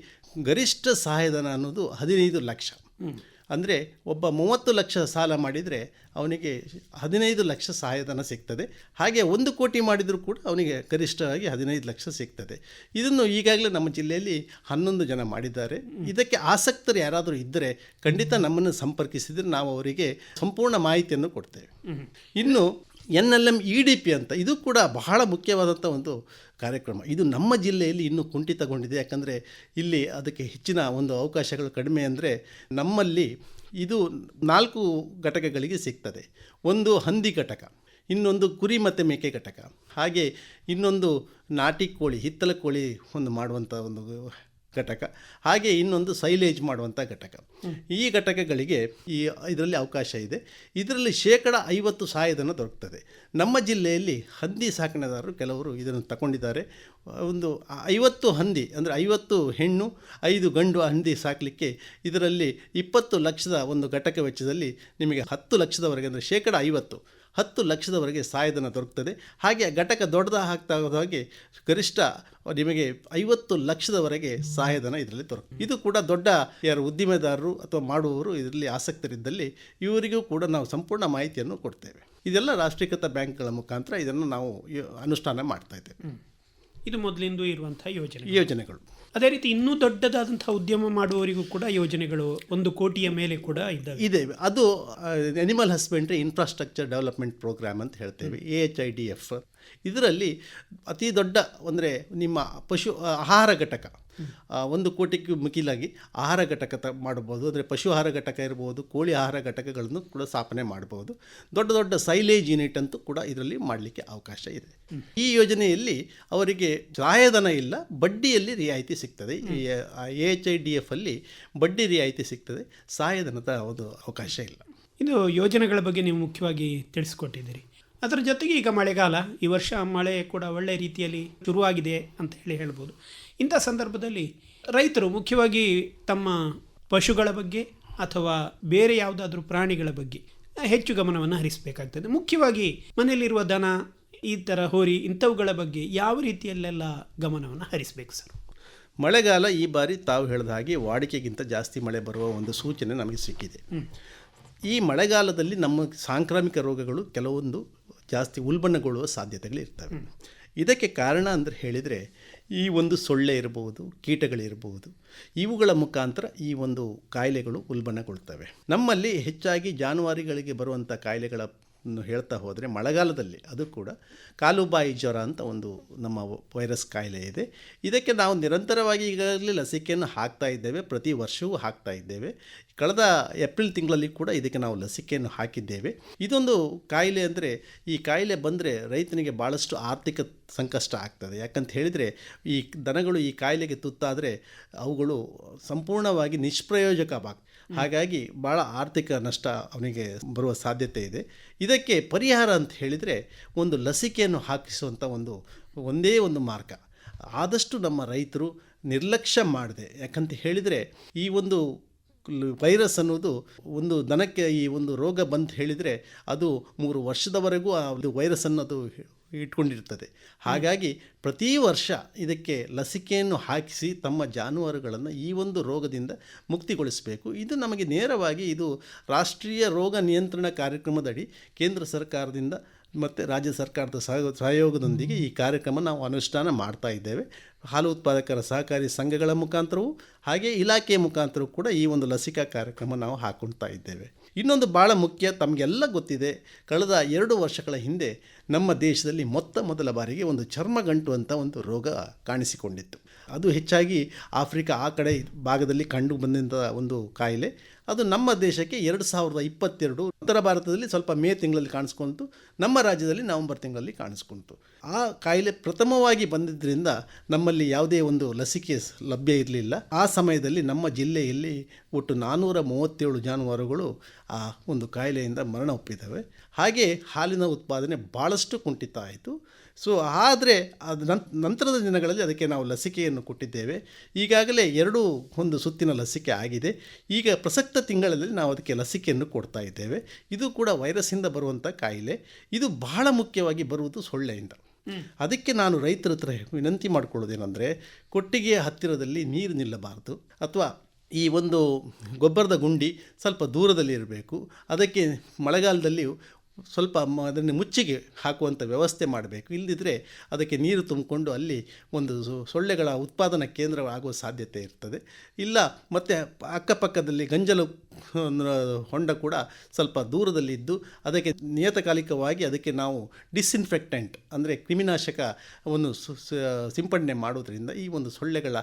ಗರಿಷ್ಠ ಸಹಾಯಧನ ಅನ್ನೋದು ಹದಿನೈದು ಲಕ್ಷ. ಅಂದರೆ ಒಬ್ಬ ಮೂವತ್ತು ಲಕ್ಷ ಸಾಲ ಮಾಡಿದರೆ ಅವನಿಗೆ ಹದಿನೈದು ಲಕ್ಷ ಸಹಾಯಧನ ಸಿಗ್ತದೆ. ಹಾಗೆ ಒಂದು ಕೋಟಿ ಮಾಡಿದರೂ ಕೂಡ ಅವನಿಗೆ ಗರಿಷ್ಠವಾಗಿ ಹದಿನೈದು ಲಕ್ಷ ಸಿಗ್ತದೆ. ಇದನ್ನು ಈಗಾಗಲೇ ನಮ್ಮ ಜಿಲ್ಲೆಯಲ್ಲಿ ಹನ್ನೊಂದು ಜನ ಮಾಡಿದ್ದಾರೆ. ಇದಕ್ಕೆ ಆಸಕ್ತರು ಯಾರಾದರೂ ಇದ್ದರೆ ಖಂಡಿತ ನಮ್ಮನ್ನು ಸಂಪರ್ಕಿಸಿದರೆ ನಾವು ಅವರಿಗೆ ಸಂಪೂರ್ಣ ಮಾಹಿತಿಯನ್ನು ಕೊಡ್ತೇವೆ. ಇನ್ನು N L M E D P ಅಂತ, ಇದು ಕೂಡ ಬಹಳ ಮುಖ್ಯವಾದಂಥ ಒಂದು ಕಾರ್ಯಕ್ರಮ. ಇದು ನಮ್ಮ ಜಿಲ್ಲೆಯಲ್ಲಿ ಇನ್ನೂ ಕುಂಠಿತಗೊಂಡಿದೆ. ಯಾಕಂದರೆ ಇಲ್ಲಿ ಅದಕ್ಕೆ ಹೆಚ್ಚಿನ ಒಂದು ಅವಕಾಶಗಳು ಕಡಿಮೆ ಅಂದರೆ ನಮ್ಮಲ್ಲಿ ಇದು ನಾಲ್ಕು ಘಟಕಗಳಿಗೆ ಸಿಗ್ತದೆ. ಒಂದು ಹಂದಿ ಘಟಕ, ಇನ್ನೊಂದು ಕುರಿ ಮತ್ತು ಮೇಕೆ ಘಟಕ, ಹಾಗೆ ಇನ್ನೊಂದು ನಾಟಿ ಕೋಳಿ, ಹಿತ್ತಲ ಕೋಳಿ ಒಂದು ಮಾಡುವಂಥ ಒಂದು ಘಟಕ. ಹಾಗೆ ಇನ್ನೊಂದು ಸೈಲೇಜ್ ಮಾಡುವಂಥ ಘಟಕ. ಈ ಘಟಕಗಳಿಗೆ ಈ ಇದರಲ್ಲಿ ಅವಕಾಶ ಇದೆ. ಇದರಲ್ಲಿ ಶೇಕಡ ಐವತ್ತು ಸಹಾಯಧನ ದೊರಕ್ತದೆ. ನಮ್ಮ ಜಿಲ್ಲೆಯಲ್ಲಿ ಹಂದಿ ಸಾಕಣೆದಾರರು ಕೆಲವರು ಇದನ್ನು ತಗೊಂಡಿದ್ದಾರೆ ಒಂದು ಐವತ್ತು ಹಂದಿ ಅಂದರೆ ಐವತ್ತು ಹೆಣ್ಣು, ಐದು ಗಂಡು ಹಂದಿ ಸಾಕಲಿಕ್ಕೆ ಇದರಲ್ಲಿ ಇಪ್ಪತ್ತು ಲಕ್ಷದ ಒಂದು ಘಟಕ ವೆಚ್ಚದಲ್ಲಿ ನಿಮಗೆ ಹತ್ತು ಲಕ್ಷದವರೆಗೆ ಅಂದರೆ ಶೇಕಡ ಐವತ್ತು ಹತ್ತು ಲಕ್ಷದವರೆಗೆ ಸಹಾಯಧನ ದೊರಕ್ತದೆ. ಹಾಗೆ ಘಟಕ ದೊಡ್ಡದ ಹಾಕ್ತಾ ಹಾಗೆ ಗರಿಷ್ಠ ನಿಮಗೆ ಐವತ್ತು ಲಕ್ಷದವರೆಗೆ ಸಹಾಯಧನ ಇದರಲ್ಲಿ ದೊರಕ ಇದು ಕೂಡ ದೊಡ್ಡ ಯಾರು ಉದ್ದಿಮೆದಾರರು ಅಥವಾ ಮಾಡುವವರು ಇದರಲ್ಲಿ ಆಸಕ್ತರಿದ್ದಲ್ಲಿ ಇವರಿಗೂ ಕೂಡ ನಾವು ಸಂಪೂರ್ಣ ಮಾಹಿತಿಯನ್ನು ಕೊಡ್ತೇವೆ. ಇದೆಲ್ಲ ರಾಷ್ಟ್ರೀಕೃತ ಬ್ಯಾಂಕ್ಗಳ ಮುಖಾಂತರ ಇದನ್ನು ನಾವು ಅನುಷ್ಠಾನ ಮಾಡ್ತಾ ಇದ್ದೇವೆ. ಇದು ಮೊದಲಿಂದ ಇರುವಂತಹ ಯೋಜನೆ ಯೋಜನೆಗಳು. ಅದೇ ರೀತಿ ಇನ್ನೂ ದೊಡ್ಡದಾದಂಥ ಉದ್ಯಮ ಮಾಡುವವರಿಗೂ ಕೂಡ ಯೋಜನೆಗಳು ಒಂದು ಕೋಟಿಯ ಮೇಲೆ ಕೂಡ ಇದ್ದಾವೆ. ಇದೆ. ಅದು animal husbandry infrastructure development program ಅಂತ ಹೇಳ್ತೇವೆ. A H I D F ಇದರಲ್ಲಿ ಅತಿ ದೊಡ್ಡ ಅಂದರೆ ನಿಮ್ಮ ಪಶು ಆಹಾರ ಘಟಕ. ಒಂದು ಕೋಟಿಗೆ ಮಿಗಿಲಾಗಿ ಆಹಾರ ಘಟಕ ತ ಮಾಡ್ಬೋದು ಅಂದರೆ ಪಶು ಆಹಾರ ಘಟಕ ಇರ್ಬೋದು, ಕೋಳಿ ಆಹಾರ ಘಟಕಗಳನ್ನು ಕೂಡ ಸ್ಥಾಪನೆ ಮಾಡ್ಬೋದು ದೊಡ್ಡ ದೊಡ್ಡ ಸೈಲೇಜ್ ಯೂನಿಟ್ ಅಂತೂ ಕೂಡ ಇದರಲ್ಲಿ ಮಾಡಲಿಕ್ಕೆ ಅವಕಾಶ ಇದೆ. ಈ ಯೋಜನೆಯಲ್ಲಿ ಅವರಿಗೆ ಸಹಾಯಧನ ಇಲ್ಲ, ಬಡ್ಡಿಯಲ್ಲಿ ರಿಯಾಯಿತಿ ಸಿಗ್ತದೆ. A H I D F ಅಲ್ಲಿ ಬಡ್ಡಿ ರಿಯಾಯಿತಿ ಸಿಗ್ತದೆ. ಸಹಾಯಧನದ ಒಂದು ಅವಕಾಶ ಇಲ್ಲ. ಇದು ಯೋಜನೆಗಳ ಬಗ್ಗೆ ನೀವು ಮುಖ್ಯವಾಗಿ ತಿಳಿಸ್ಕೊಟ್ಟಿದ್ದೀರಿ. ಅದರ ಜೊತೆಗೆ ಈಗ ಮಳೆಗಾಲ, ಈ ವರ್ಷ ಮಳೆ ಕೂಡ ಒಳ್ಳೆಯ ರೀತಿಯಲ್ಲಿ ಶುರುವಾಗಿದೆ ಅಂತ ಹೇಳಿ ಹೇಳ್ಬೋದು. ಇಂಥ ಸಂದರ್ಭದಲ್ಲಿ ರೈತರು ಮುಖ್ಯವಾಗಿ ತಮ್ಮ ಪಶುಗಳ ಬಗ್ಗೆ ಅಥವಾ ಬೇರೆ ಯಾವುದಾದ್ರೂ ಪ್ರಾಣಿಗಳ ಬಗ್ಗೆ ಹೆಚ್ಚು ಗಮನವನ್ನು ಹರಿಸಬೇಕಾಗ್ತದೆ. ಮುಖ್ಯವಾಗಿ ಮನೆಯಲ್ಲಿರುವ ದನ ಈ ಥರ ಹೋರಿ ಇಂಥವುಗಳ ಬಗ್ಗೆ ಯಾವ ರೀತಿಯಲ್ಲೆಲ್ಲ ಗಮನವನ್ನು ಹರಿಸಬೇಕು ಸರ್? ಮಳೆಗಾಲ ಈ ಬಾರಿ ತಾವು ಹೇಳಿದ ಹಾಗೆ ವಾಡಿಕೆಗಿಂತ ಜಾಸ್ತಿ ಮಳೆ ಬರುವ ಒಂದು ಸೂಚನೆ ನಮಗೆ ಸಿಕ್ಕಿದೆ. ಈ ಮಳೆಗಾಲದಲ್ಲಿ ನಮ್ಮ ಸಾಂಕ್ರಾಮಿಕ ರೋಗಗಳು ಕೆಲವೊಂದು ಜಾಸ್ತಿ ಉಲ್ಬಣಗೊಳ್ಳುವ ಸಾಧ್ಯತೆಗಳು ಇರ್ತವೆ ಇದಕ್ಕೆ ಕಾರಣ ಅಂದರೆ ಹೇಳಿದರೆ ಈ ಒಂದು ಸೊಳ್ಳೆ ಇರಬಹುದು ಕೀಟಗಳಿರಬಹುದು ಇವುಗಳ ಮುಖಾಂತರ ಈ ಒಂದು ಕಾಯಿಲೆಗಳು ಉಲ್ಬಣಗೊಳ್ತವೆ. ನಮ್ಮಲ್ಲಿ ಹೆಚ್ಚಾಗಿ ಜಾನುವಾರುಗಳಿಗೆ ಬರುವಂಥ ಕಾಯಿಲೆಗಳನ್ನು ಹೇಳ್ತಾ ಹೋದರೆ ಮಳೆಗಾಲದಲ್ಲಿ ಅದು ಕೂಡ ಕಾಲುಬಾಯಿ ಜ್ವರ ಅಂತ ಒಂದು ನಮ್ಮ ವೈರಸ್ ಕಾಯಿಲೆ ಇದೆ. ಇದಕ್ಕೆ ನಾವು ನಿರಂತರವಾಗಿ ಈಗಾಗಲೇ ಲಸಿಕೆಯನ್ನು ಹಾಕ್ತಾ ಇದ್ದೇವೆ, ಪ್ರತಿ ವರ್ಷವೂ ಹಾಕ್ತಾ ಇದ್ದೇವೆ. ಕಳೆದ ಏಪ್ರಿಲ್ ತಿಂಗಳಲ್ಲಿ ಕೂಡ ಇದಕ್ಕೆ ನಾವು ಲಸಿಕೆಯನ್ನು ಹಾಕಿದ್ದೇವೆ. ಇದೊಂದು ಕಾಯಿಲೆ ಅಂದರೆ ಈ ಕಾಯಿಲೆ ಬಂದರೆ ರೈತನಿಗೆ ಭಾಳಷ್ಟು ಆರ್ಥಿಕ ಸಂಕಷ್ಟ ಆಗ್ತದೆ. ಯಾಕಂತ ಹೇಳಿದರೆ ಈ ದನಗಳು ಈ ಕಾಯಿಲೆಗೆ ತುತ್ತಾದರೆ ಅವುಗಳು ಸಂಪೂರ್ಣವಾಗಿ ನಿಷ್ಪ್ರಯೋಜಕವಾಗ್ತವೆ ಹಾಗಾಗಿ ಭಾಳ ಆರ್ಥಿಕ ನಷ್ಟ ಅವನಿಗೆ ಬರುವ ಸಾಧ್ಯತೆ ಇದೆ. ಇದಕ್ಕೆ ಪರಿಹಾರ ಅಂತ ಹೇಳಿದರೆ ಒಂದು ಲಸಿಕೆಯನ್ನು ಹಾಕಿಸುವಂಥ ಒಂದು ಒಂದೇ ಒಂದು ಮಾರ್ಗ. ಆದಷ್ಟು ನಮ್ಮ ರೈತರು ನಿರ್ಲಕ್ಷ್ಯ ಮಾಡಿದೆ. ಯಾಕಂತ ಹೇಳಿದರೆ ಈ ಒಂದು ವೈರಸ್ ಅನ್ನೋದು ಒಂದು ದನಕ್ಕೆ ಈ ಒಂದು ರೋಗ ಬಂತು ಹೇಳಿದರೆ ಅದು ಮೂರು ವರ್ಷದವರೆಗೂ ಆ ಒಂದು ವೈರಸ್ ಅನ್ನೋದು ಇಟ್ಕೊಂಡಿರ್ತದೆ. ಹಾಗಾಗಿ ಪ್ರತಿ ವರ್ಷ ಇದಕ್ಕೆ ಲಸಿಕೆಯನ್ನು ಹಾಕಿಸಿ ತಮ್ಮ ಜಾನುವಾರುಗಳನ್ನು ಈ ಒಂದು ರೋಗದಿಂದ ಮುಕ್ತಿಗೊಳಿಸಬೇಕು. ಇದು ನಮಗೆ ನೇರವಾಗಿ ಇದು ರಾಷ್ಟ್ರೀಯ ರೋಗ ನಿಯಂತ್ರಣ ಕಾರ್ಯಕ್ರಮದಡಿ ಕೇಂದ್ರ ಸರ್ಕಾರದಿಂದ ಮತ್ತು ರಾಜ್ಯ ಸರ್ಕಾರದ ಸಹ ಸಹಯೋಗದೊಂದಿಗೆ ಈ ಕಾರ್ಯಕ್ರಮ ನಾವು ಅನುಷ್ಠಾನ ಮಾಡ್ತಾ ಇದ್ದೇವೆ. ಹಾಲು ಉತ್ಪಾದಕರ ಸಹಕಾರಿ ಸಂಘಗಳ ಮುಖಾಂತರವೂ ಹಾಗೆ ಇಲಾಖೆಯ ಮುಖಾಂತರವೂ ಕೂಡ ಈ ಒಂದು ಲಸಿಕಾ ಕಾರ್ಯಕ್ರಮ ನಾವು ಹಾಕೊಳ್ತಾ ಇದ್ದೇವೆ. ಇನ್ನೊಂದು ಭಾಳ ಮುಖ್ಯ ತಮಗೆಲ್ಲ ಗೊತ್ತಿದೆ. ಕಳೆದ ಎರಡು ವರ್ಷಗಳ ಹಿಂದೆ ನಮ್ಮ ದೇಶದಲ್ಲಿ ಮೊತ್ತ ಮೊದಲ ಬಾರಿಗೆ ಒಂದು ಚರ್ಮಗಂಟು ಅಂತ ಒಂದು ರೋಗ ಕಾಣಿಸಿಕೊಂಡಿತ್ತು. ಅದು ಹೆಚ್ಚಾಗಿ ಆಫ್ರಿಕಾ ಆ ಕಡೆ ಭಾಗದಲ್ಲಿ ಕಂಡು ಬಂದಂಥ ಒಂದು ಕಾಯಿಲೆ. ಅದು ನಮ್ಮ ದೇಶಕ್ಕೆ ಎರಡು ಸಾವಿರದ ಇಪ್ಪತ್ತೆರಡು ಉತ್ತರ ಭಾರತದಲ್ಲಿ ಸ್ವಲ್ಪ ಮೇ ತಿಂಗಳಲ್ಲಿ ಕಾಣಿಸ್ಕೊಂತು, ನಮ್ಮ ರಾಜ್ಯದಲ್ಲಿ ನವೆಂಬರ್ ತಿಂಗಳಲ್ಲಿ ಕಾಣಿಸ್ಕೊಂತು. ಆ ಕಾಯಿಲೆ ಪ್ರಥಮವಾಗಿ ಬಂದಿದ್ದರಿಂದ ನಮ್ಮಲ್ಲಿ ಯಾವುದೇ ಒಂದು ಲಸಿಕೆ ಲಭ್ಯ ಇರಲಿಲ್ಲ. ಆ ಸಮಯದಲ್ಲಿ ನಮ್ಮ ಜಿಲ್ಲೆಯಲ್ಲಿ ಒಟ್ಟು ನಾನ್ನೂರ ಮೂವತ್ತೇಳು ಜಾನುವಾರುಗಳು ಆ ಒಂದು ಕಾಯಿಲೆಯಿಂದ ಮರಣ ಒಪ್ಪಿದ್ದಾವೆ. ಹಾಗೆ ಹಾಲಿನ ಉತ್ಪಾದನೆ ಭಾಳಷ್ಟು ಕುಂಠಿತ ಆಯಿತು. ಸೊ ಆದರೆ ಅದು ನಂತರದ ದಿನಗಳಲ್ಲಿ ಅದಕ್ಕೆ ನಾವು ಲಸಿಕೆಯನ್ನು ಕೊಟ್ಟಿದ್ದೇವೆ. ಈಗಾಗಲೇ ಎರಡು ಒಂದು ಸುತ್ತಿನ ಲಸಿಕೆ ಆಗಿದೆ. ಈಗ ಪ್ರಸಕ್ತ ತಿಂಗಳಲ್ಲಿ ನಾವು ಅದಕ್ಕೆ ಲಸಿಕೆಯನ್ನು ಕೊಡ್ತಾ ಇದ್ದೇವೆ. ಇದು ಕೂಡ ವೈರಸ್ಸಿಂದ ಬರುವಂಥ ಕಾಯಿಲೆ. ಇದು ಬಹಳ ಮುಖ್ಯವಾಗಿ ಬರುವುದು ಸೊಳ್ಳೆಯಿಂದ. ಅದಕ್ಕೆ ನಾನು ರೈತರ ಹತ್ರ ವಿನಂತಿ ಮಾಡಿಕೊಳ್ಳೋದೇನೆಂದರೆ ಕೊಟ್ಟಿಗೆಯ ಹತ್ತಿರದಲ್ಲಿ ನೀರು ನಿಲ್ಲಬಾರದು. ಅಥವಾ ಈ ಒಂದು ಗೊಬ್ಬರದ ಗುಂಡಿ ಸ್ವಲ್ಪ ದೂರದಲ್ಲಿ ಇರಬೇಕು. ಅದಕ್ಕೆ ಮಳೆಗಾಲದಲ್ಲಿ ಸ್ವಲ್ಪ ಅದನ್ನು ಮುಚ್ಚಿಗೆ ಹಾಕುವಂಥ ವ್ಯವಸ್ಥೆ ಮಾಡಬೇಕು. ಇಲ್ಲದಿದ್ದರೆ ಅದಕ್ಕೆ ನೀರು ತುಂಬಿಕೊಂಡು ಅಲ್ಲಿ ಒಂದು ಸೊಳ್ಳೆಗಳ ಉತ್ಪಾದನಾ ಕೇಂದ್ರ ಆಗುವ ಸಾಧ್ಯತೆ ಇರ್ತದೆ. ಇಲ್ಲ, ಮತ್ತು ಅಕ್ಕಪಕ್ಕದಲ್ಲಿ ಗಂಜಲು ಹೊಂಡ ಕೂಡ ಸ್ವಲ್ಪ ದೂರದಲ್ಲಿದ್ದು ಅದಕ್ಕೆ ನಿಯತಕಾಲಿಕವಾಗಿ ಅದಕ್ಕೆ ನಾವು ಡಿಸ್ಇನ್ಫೆಕ್ಟೆಂಟ್ ಅಂದರೆ ಕ್ರಿಮಿನಾಶಕವನ್ನು ಸಿಂಪಡಣೆ ಮಾಡೋದ್ರಿಂದ ಈ ಒಂದು ಸೊಳ್ಳೆಗಳ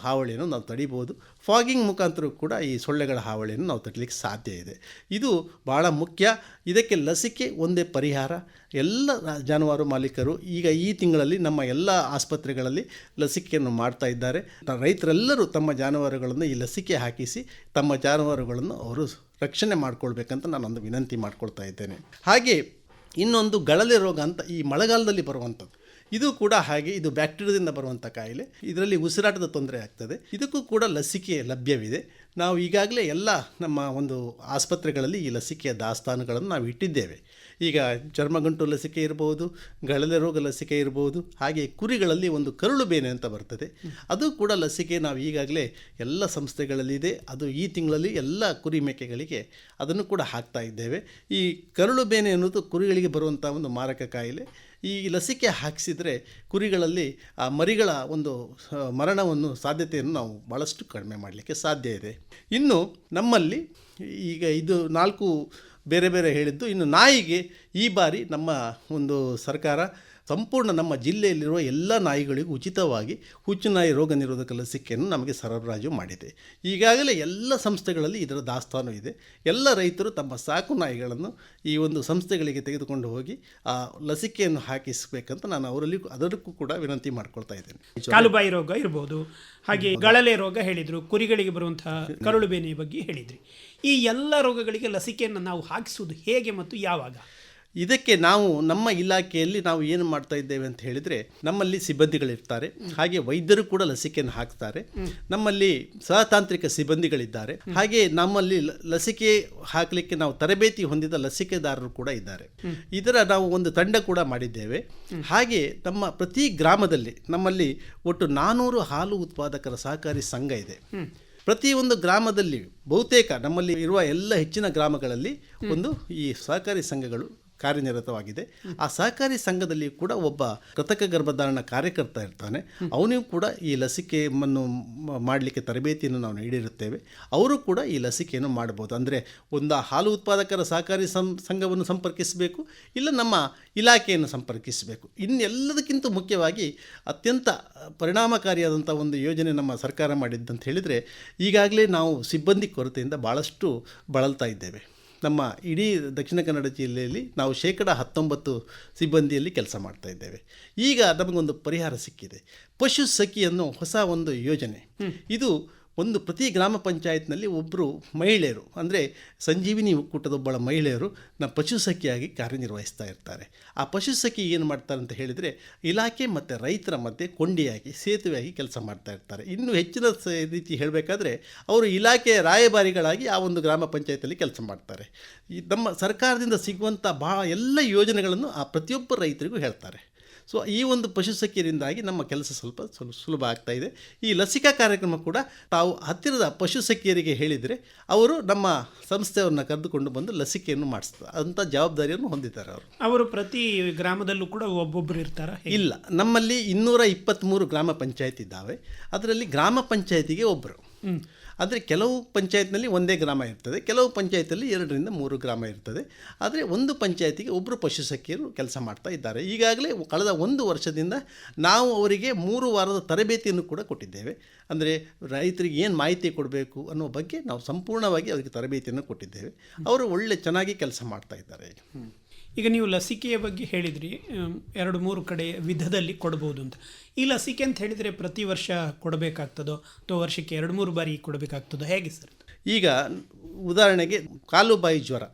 ಹಾವಳಿಯನ್ನು ನಾವು ತಡಿಬೋದು ಫಾಗಿಂಗ್ ಮುಖಾಂತರ ಕೂಡ ಈ ಸೊಳ್ಳೆಗಳ ಹಾವಳಿಯನ್ನು ನಾವು ತಡಲಿಕ್ಕೆ ಸಾಧ್ಯ ಇದೆ. ಇದು ಭಾಳ ಮುಖ್ಯ. ಇದಕ್ಕೆ ಲಸಿಕೆ ಒಂದೇ ಪರಿಹಾರ. ಎಲ್ಲ ಜಾನುವಾರು ಮಾಲೀಕರು ಈಗ ಈ ತಿಂಗಳಲ್ಲಿ ನಮ್ಮ ಎಲ್ಲ ಆಸ್ಪತ್ರೆಗಳಲ್ಲಿ ಲಸಿಕೆಯನ್ನು ಮಾಡ್ತಾ ಇದ್ದಾರೆ. ರೈತರೆಲ್ಲರೂ ತಮ್ಮ ಜಾನುವಾರುಗಳನ್ನು ಈ ಲಸಿಕೆ ಹಾಕಿಸಿ ತಮ್ಮ ಜಾನುವಾರುಗಳನ್ನು ಅವರು ರಕ್ಷಣೆ ಮಾಡಿಕೊಳ್ಬೇಕಂತ ನಾನೊಂದು ವಿನಂತಿ ಮಾಡ್ಕೊಳ್ತಾ ಇದ್ದೇನೆ. ಹಾಗೆ ಇನ್ನೊಂದು ಗಳಲೆ ರೋಗ ಅಂತ ಈ ಮಳೆಗಾಲದಲ್ಲಿ ಬರುವಂಥದ್ದು. ಇದು ಕೂಡ ಹಾಗೆ, ಇದು ಬ್ಯಾಕ್ಟೀರಿಯಾದಿಂದ ಬರುವಂಥ ಕಾಯಿಲೆ. ಇದರಲ್ಲಿ ಉಸಿರಾಟದ ತೊಂದರೆ ಆಗ್ತದೆ. ಇದಕ್ಕೂ ಕೂಡ ಲಸಿಕೆ ಲಭ್ಯವಿದೆ. ನಾವು ಈಗಾಗಲೇ ಎಲ್ಲ ನಮ್ಮ ಒಂದು ಆಸ್ಪತ್ರೆಗಳಲ್ಲಿ ಈ ಲಸಿಕೆಯ ದಾಸ್ತಾನುಗಳನ್ನು ನಾವು ಇಟ್ಟಿದ್ದೇವೆ. ಈಗ ಚರ್ಮಗಂಟು ಲಸಿಕೆ ಇರ್ಬೋದು ಗಳಲೆ ರೋಗ ಲಸಿಕೆ ಇರ್ಬೋದು, ಹಾಗೆ ಕುರಿಗಳಲ್ಲಿ ಒಂದು ಕರುಳು ಬೇನೆ ಅಂತ ಬರ್ತದೆ. ಅದು ಕೂಡ ಲಸಿಕೆ ನಾವು ಈಗಾಗಲೇ ಎಲ್ಲ ಸಂಸ್ಥೆಗಳಲ್ಲಿದೆ. ಅದು ಈ ತಿಂಗಳಲ್ಲಿ ಎಲ್ಲ ಕುರಿ ಮೇಕೆಗಳಿಗೆ ಅದನ್ನು ಕೂಡ ಹಾಕ್ತಾ ಇದ್ದೇವೆ. ಈ ಕರುಳು ಬೇನೆ ಅನ್ನೋದು ಕುರಿಗಳಿಗೆ ಬರುವಂಥ ಒಂದು ಮಾರಕ ಕಾಯಿಲೆ. ಈ ಲಸಿಕೆ ಹಾಕಿಸಿದರೆ ಕುರಿಗಳಲ್ಲಿ ಆ ಮರಿಗಳ ಒಂದು ಮರಣವನ್ನು ಸಾಧ್ಯತೆಯನ್ನು ನಾವು ಭಾಳಷ್ಟು ಕಡಿಮೆ ಮಾಡಲಿಕ್ಕೆ ಸಾಧ್ಯ ಇದೆ. ಇನ್ನು ನಮ್ಮಲ್ಲಿ ಈಗ ಇದು ನಾಲ್ಕು ಬೇರೆ ಬೇರೆ ಹೇಳಿದ್ದು, ಇನ್ನು ನಾಯಿಗೆ ಈ ಬಾರಿ ನಮ್ಮ ಒಂದು ಸರ್ಕಾರ ಸಂಪೂರ್ಣ ನಮ್ಮ ಜಿಲ್ಲೆಯಲ್ಲಿರುವ ಎಲ್ಲ ನಾಯಿಗಳಿಗೂ ಉಚಿತವಾಗಿ ಹುಚ್ಚು ನಾಯಿ ರೋಗ ನಿರೋಧಕ ಲಸಿಕೆಯನ್ನು ನಮಗೆ ಸರಬರಾಜು ಮಾಡಿದೆ. ಈಗಾಗಲೇ ಎಲ್ಲ ಸಂಸ್ಥೆಗಳಲ್ಲಿ ಇದರ ದಾಸ್ತಾನು ಇದೆ. ಎಲ್ಲ ರೈತರು ತಮ್ಮ ಸಾಕು ನಾಯಿಗಳನ್ನು ಈ ಒಂದು ಸಂಸ್ಥೆಗಳಿಗೆ ತೆಗೆದುಕೊಂಡು ಹೋಗಿ ಆ ಲಸಿಕೆಯನ್ನು ಹಾಕಿಸಬೇಕಂತ ನಾನು ಅವರಲ್ಲಿ ಅದಕ್ಕೂ ಕೂಡ ವಿನಂತಿ ಮಾಡ್ಕೊಳ್ತಾ ಇದ್ದೇನೆ. ಕಾಲುಬಾಯಿ ರೋಗ ಇರಬಹುದು ಹಾಗೆ ಗಳಲೆ ರೋಗ ಹೇಳಿದ್ರು ಕುರಿಗಳಿಗೆ ಬರುವಂತಹ ಕರುಳು ಬೇನೆಯ ಬಗ್ಗೆ ಹೇಳಿದ್ರಿ. ಈ ಎಲ್ಲ ರೋಗಗಳಿಗೆ ಲಸಿಕೆಯನ್ನು ನಾವು ಹಾಕಿಸುವುದು ಹೇಗೆ ಮತ್ತು ಯಾವಾಗ? ಇದಕ್ಕೆ ನಾವು ನಮ್ಮ ಇಲಾಖೆಯಲ್ಲಿ ನಾವು ಏನು ಮಾಡ್ತಾ ಇದ್ದೇವೆ ಅಂತ ಹೇಳಿದರೆ ನಮ್ಮಲ್ಲಿ ಸಿಬ್ಬಂದಿಗಳಿರ್ತಾರೆ. ಹಾಗೆ ವೈದ್ಯರು ಕೂಡ ಲಸಿಕೆಯನ್ನು ಹಾಕ್ತಾರೆ. ನಮ್ಮಲ್ಲಿ ಸಹತಾಂತ್ರಿಕ ಸಿಬ್ಬಂದಿಗಳಿದ್ದಾರೆ. ಹಾಗೆ ನಮ್ಮಲ್ಲಿ ಲಸಿಕೆ ಹಾಕಲಿಕ್ಕೆ ನಾವು ತರಬೇತಿ ಹೊಂದಿದ ಲಸಿಕೆದಾರರು ಕೂಡ ಇದ್ದಾರೆ. ಇದರ ನಾವು ಒಂದು ತಂಡ ಕೂಡ ಮಾಡಿದ್ದೇವೆ. ಹಾಗೆ ನಮ್ಮ ಪ್ರತಿ ಗ್ರಾಮದಲ್ಲಿ ನಮ್ಮಲ್ಲಿ ಒಟ್ಟು ನಾನೂರು ಹಾಲು ಉತ್ಪಾದಕರ ಸಹಕಾರಿ ಸಂಘ ಇದೆ. ಪ್ರತಿಯೊಂದು ಗ್ರಾಮದಲ್ಲಿ ಬಹುತೇಕ ನಮ್ಮಲ್ಲಿ ಇರುವ ಎಲ್ಲ ಹೆಚ್ಚಿನ ಗ್ರಾಮಗಳಲ್ಲಿ ಒಂದು ಈ ಸಹಕಾರಿ ಸಂಘಗಳು ಕಾರ್ಯನಿರತವಾಗಿದೆ. ಆ ಸಹಕಾರಿ ಸಂಘದಲ್ಲಿ ಕೂಡ ಒಬ್ಬ ಕೃತಕ ಗರ್ಭಧಾರಣ ಕಾರ್ಯಕರ್ತ ಇರ್ತಾನೆ. ಅವನಿಗೂ ಕೂಡ ಈ ಲಸಿಕೆಯನ್ನು ಮಾಡಲಿಕ್ಕೆ ತರಬೇತಿಯನ್ನು ನಾವು ನೀಡಿರುತ್ತೇವೆ. ಅವರು ಕೂಡ ಈ ಲಸಿಕೆಯನ್ನು ಮಾಡಬಹುದು. ಅಂದರೆ ಒಂದು ಹಾಲು ಉತ್ಪಾದಕರ ಸಹಕಾರಿ ಸಂ, ಸಂಘವನ್ನು ಸಂಪರ್ಕಿಸಬೇಕು, ಇಲ್ಲ ನಮ್ಮ ಇಲಾಖೆಯನ್ನು ಸಂಪರ್ಕಿಸಬೇಕು. ಇನ್ನೆಲ್ಲದಕ್ಕಿಂತ ಮುಖ್ಯವಾಗಿ ಅತ್ಯಂತ ಪರಿಣಾಮಕಾರಿಯಾದಂಥ ಒಂದು ಯೋಜನೆ ನಮ್ಮ ಸರ್ಕಾರ ಮಾಡಿದ್ದಂತ ಹೇಳಿದರೆ, ಈಗಾಗಲೇ ನಾವು ಸಿಬ್ಬಂದಿ ಕೊರತೆಯಿಂದ ಭಾಳಷ್ಟು ಬಳಲ್ತಾ ಇದ್ದೇವೆ. ನಮ್ಮ ಇಡೀ ದಕ್ಷಿಣ ಕನ್ನಡ ಜಿಲ್ಲೆಯಲ್ಲಿ ನಾವು ಶೇಕಡ ಹತ್ತೊಂಬತ್ತು ಸಿಬ್ಬಂದಿಯಲ್ಲಿ ಕೆಲಸ ಮಾಡ್ತಾ ಇದ್ದೇವೆ. ಈಗ ನಮಗೊಂದು ಪರಿಹಾರ ಸಿಕ್ಕಿದೆ. ಪಶು ಸಖಿ ಅನ್ನೋ ಹೊಸ ಒಂದು ಯೋಜನೆ. ಇದು ಒಂದು ಪ್ರತಿ ಗ್ರಾಮ ಪಂಚಾಯತ್ನಲ್ಲಿ ಒಬ್ಬರು ಮಹಿಳೆಯರು, ಅಂದರೆ ಸಂಜೀವಿನಿ ಒಕ್ಕೂಟದೊಬ್ಬಳ ಮಹಿಳೆಯರು ನಮ್ಮ ಪಶುಸಖಿಯಾಗಿ ಕಾರ್ಯನಿರ್ವಹಿಸ್ತಾ ಇರ್ತಾರೆ. ಆ ಪಶುಸಖಿ ಏನು ಮಾಡ್ತಾರೆ ಅಂತ ಹೇಳಿದರೆ ಇಲಾಖೆ ಮತ್ತು ರೈತರ ಮಧ್ಯೆ ಕೊಂಡಿಯಾಗಿ, ಸೇತುವೆಯಾಗಿ ಕೆಲಸ ಮಾಡ್ತಾ ಇರ್ತಾರೆ. ಇನ್ನೂ ಹೆಚ್ಚಿನ ರೀತಿ ಹೇಳಬೇಕಾದ್ರೆ ಅವರು ಇಲಾಖೆಯ ರಾಯಭಾರಿಗಳಾಗಿ ಆ ಒಂದು ಗ್ರಾಮ ಪಂಚಾಯತಲ್ಲಿ ಕೆಲಸ ಮಾಡ್ತಾರೆ. ಈ ನಮ್ಮ ಸರ್ಕಾರದಿಂದ ಸಿಗುವಂಥ ಭಾಳ ಎಲ್ಲ ಯೋಜನೆಗಳನ್ನು ಆ ಪ್ರತಿಯೊಬ್ಬ ರೈತರಿಗೂ ಹೇಳ್ತಾರೆ. ಸೊ ಈ ಒಂದು ಪಶುಸಖಿಯರಿಂದಾಗಿ ನಮ್ಮ ಕೆಲಸ ಸ್ವಲ್ಪ ಸುಲಭ ಆಗ್ತಾ ಇದೆ. ಈ ಲಸಿಕಾ ಕಾರ್ಯಕ್ರಮ ಕೂಡ ತಾವು ಹತ್ತಿರದ ಪಶುಸಖಿಯರಿಗೆ ಹೇಳಿದರೆ ಅವರು ನಮ್ಮ ಸಂಸ್ಥೆಯವ್ರನ್ನ ಕರೆದುಕೊಂಡು ಬಂದು ಲಸಿಕೆಯನ್ನು ಮಾಡಿಸ್ತಾರೆ. ಅಂಥ ಜವಾಬ್ದಾರಿಯನ್ನು ಹೊಂದಿದ್ದಾರೆ ಅವರು. ಅವರು ಪ್ರತಿ ಗ್ರಾಮದಲ್ಲೂ ಕೂಡ ಒಬ್ಬೊಬ್ಬರು ಇರ್ತಾರ? ಇಲ್ಲ. ನಮ್ಮಲ್ಲಿ ಇನ್ನೂರ ಇಪ್ಪತ್ತ್ಮೂರು ಗ್ರಾಮ ಪಂಚಾಯತ್ ಇದ್ದಾವೆ. ಅದರಲ್ಲಿ ಗ್ರಾಮ ಪಂಚಾಯತಿಗೆ ಒಬ್ಬರು ಆದರೆ ಕೆಲವು ಪಂಚಾಯತ್ನಲ್ಲಿ ಒಂದೇ ಗ್ರಾಮ ಇರ್ತದೆ, ಕೆಲವು ಪಂಚಾಯತಲ್ಲಿ ಎರಡರಿಂದ ಮೂರು ಗ್ರಾಮ ಇರ್ತದೆ. ಆದರೆ ಒಂದು ಪಂಚಾಯತಿಗೆ ಒಬ್ಬರು ಪಶುಸಖಿಯರು ಕೆಲಸ ಮಾಡ್ತಾ ಇದ್ದಾರೆ. ಈಗಾಗಲೇ ಕಳೆದ ಒಂದು ವರ್ಷದಿಂದ ನಾವು ಅವರಿಗೆ ಮೂರು ವಾರದ ತರಬೇತಿಯನ್ನು ಕೂಡ ಕೊಟ್ಟಿದ್ದೇವೆ. ಅಂದರೆ ರೈತರಿಗೆ ಏನು ಮಾಹಿತಿ ಕೊಡಬೇಕು ಅನ್ನೋ ಬಗ್ಗೆ ನಾವು ಸಂಪೂರ್ಣವಾಗಿ ಅವರಿಗೆ ತರಬೇತಿಯನ್ನು ಕೊಟ್ಟಿದ್ದೇವೆ. ಅವರು ಒಳ್ಳೆ ಚೆನ್ನಾಗಿ ಕೆಲಸ ಮಾಡ್ತಾ ಇದ್ದಾರೆ. ಈಗ ನೀವು ಲಸಿಕೆಯ ಬಗ್ಗೆ ಹೇಳಿದ್ರಿ ಎರಡು ಮೂರು ಕಡೆ ವಿಧದಲ್ಲಿ ಕೊಡಬಹುದು ಅಂತ. ಈ ಲಸಿಕೆ ಅಂತ ಹೇಳಿದರೆ ಪ್ರತಿ ವರ್ಷ ಕೊಡಬೇಕಾಗ್ತದೋ, ಅಥವಾ ವರ್ಷಕ್ಕೆ ಎರಡು ಮೂರು ಬಾರಿ ಕೊಡಬೇಕಾಗ್ತದೋ, ಹೇಗೆ ಸರ್? ಈಗ ಉದಾಹರಣೆಗೆ ಕಾಲುಬಾಯಿ ಜ್ವರ.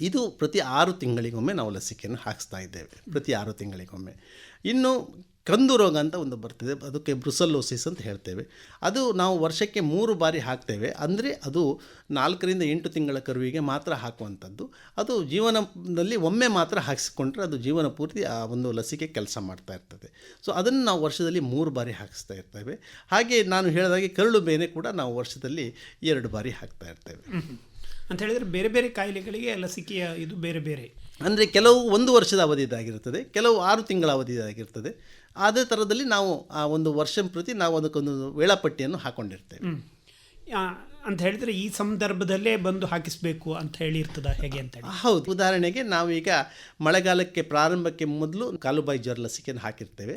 ಇದು ಪ್ರತಿ ಆರು ತಿಂಗಳಿಗೊಮ್ಮೆ ನಾವು ಲಸಿಕೆಯನ್ನು ಹಾಕಿಸ್ತಾ ಇದ್ದೇವೆ, ಪ್ರತಿ ಆರು ತಿಂಗಳಿಗೊಮ್ಮೆ. ಇನ್ನು ಕಂದು ರೋಗ ಅಂತ ಒಂದು ಬರ್ತದೆ. ಅದಕ್ಕೆ ಬ್ರುಸಲ್ಲೋಸಿಸ್ ಅಂತ ಹೇಳ್ತೇವೆ. ಅದು ನಾವು ವರ್ಷಕ್ಕೆ ಮೂರು ಬಾರಿ ಹಾಕ್ತೇವೆ. ಅಂದರೆ ಅದು ನಾಲ್ಕರಿಂದ ಎಂಟು ತಿಂಗಳ ಕರುವಿಗೆ ಮಾತ್ರ ಹಾಕುವಂಥದ್ದು. ಅದು ಜೀವನದಲ್ಲಿ ಒಮ್ಮೆ ಮಾತ್ರ ಹಾಕಿಸಿಕೊಂಡ್ರೆ ಅದು ಜೀವನ ಪೂರ್ತಿ ಆ ಒಂದು ಲಸಿಕೆ ಕೆಲಸ ಮಾಡ್ತಾ ಇರ್ತದೆ. ಸೊ ಅದನ್ನು ನಾವು ವರ್ಷದಲ್ಲಿ ಮೂರು ಬಾರಿ ಹಾಕಿಸ್ತಾ ಇರ್ತೇವೆ. ಹಾಗೆ ನಾನು ಹೇಳಿದಾಗೆ ಕರುಳು ಬೇನೆ ಕೂಡ ನಾವು ವರ್ಷದಲ್ಲಿ ಎರಡು ಬಾರಿ ಹಾಕ್ತಾ ಇರ್ತೇವೆ. ಅಂತ ಹೇಳಿದರೆ ಬೇರೆ ಬೇರೆ ಕಾಯಿಲೆಗಳಿಗೆ ಲಸಿಕೆಯ ಇದು ಬೇರೆ ಬೇರೆ. ಅಂದರೆ ಕೆಲವು ಒಂದು ವರ್ಷದ ಅವಧಿದಾಗಿರ್ತದೆ. ಕೆಲವು ಆರು ತಿಂಗಳ ಅವಧಿದಾಗಿರ್ತದೆ. ಅದೇ ಥರದಲ್ಲಿ ನಾವು ಆ ಒಂದು ವರ್ಷ ಪ್ರತಿ ನಾವು ಅದಕ್ಕೊಂದು ವೇಳಾಪಟ್ಟಿಯನ್ನು. ಆ, ಅಂತ ಹೇಳಿದರೆ ಈ ಸಂದರ್ಭದಲ್ಲೇ ಬಂದು ಹಾಕಿಸ್ಬೇಕು ಅಂತ ಹೇಳಿ ಇರ್ತದ, ಹೇಗೆ ಅಂತ ಹೇಳಿ. ಹೌದು. ಉದಾಹರಣೆಗೆ ನಾವೀಗ ಮಳೆಗಾಲಕ್ಕೆ ಪ್ರಾರಂಭಕ್ಕೆ ಮೊದಲು ಕಾಲುಬಾಯಿ ಜ್ವರ ಲಸಿಕೆಯನ್ನು ಹಾಕಿರ್ತೇವೆ.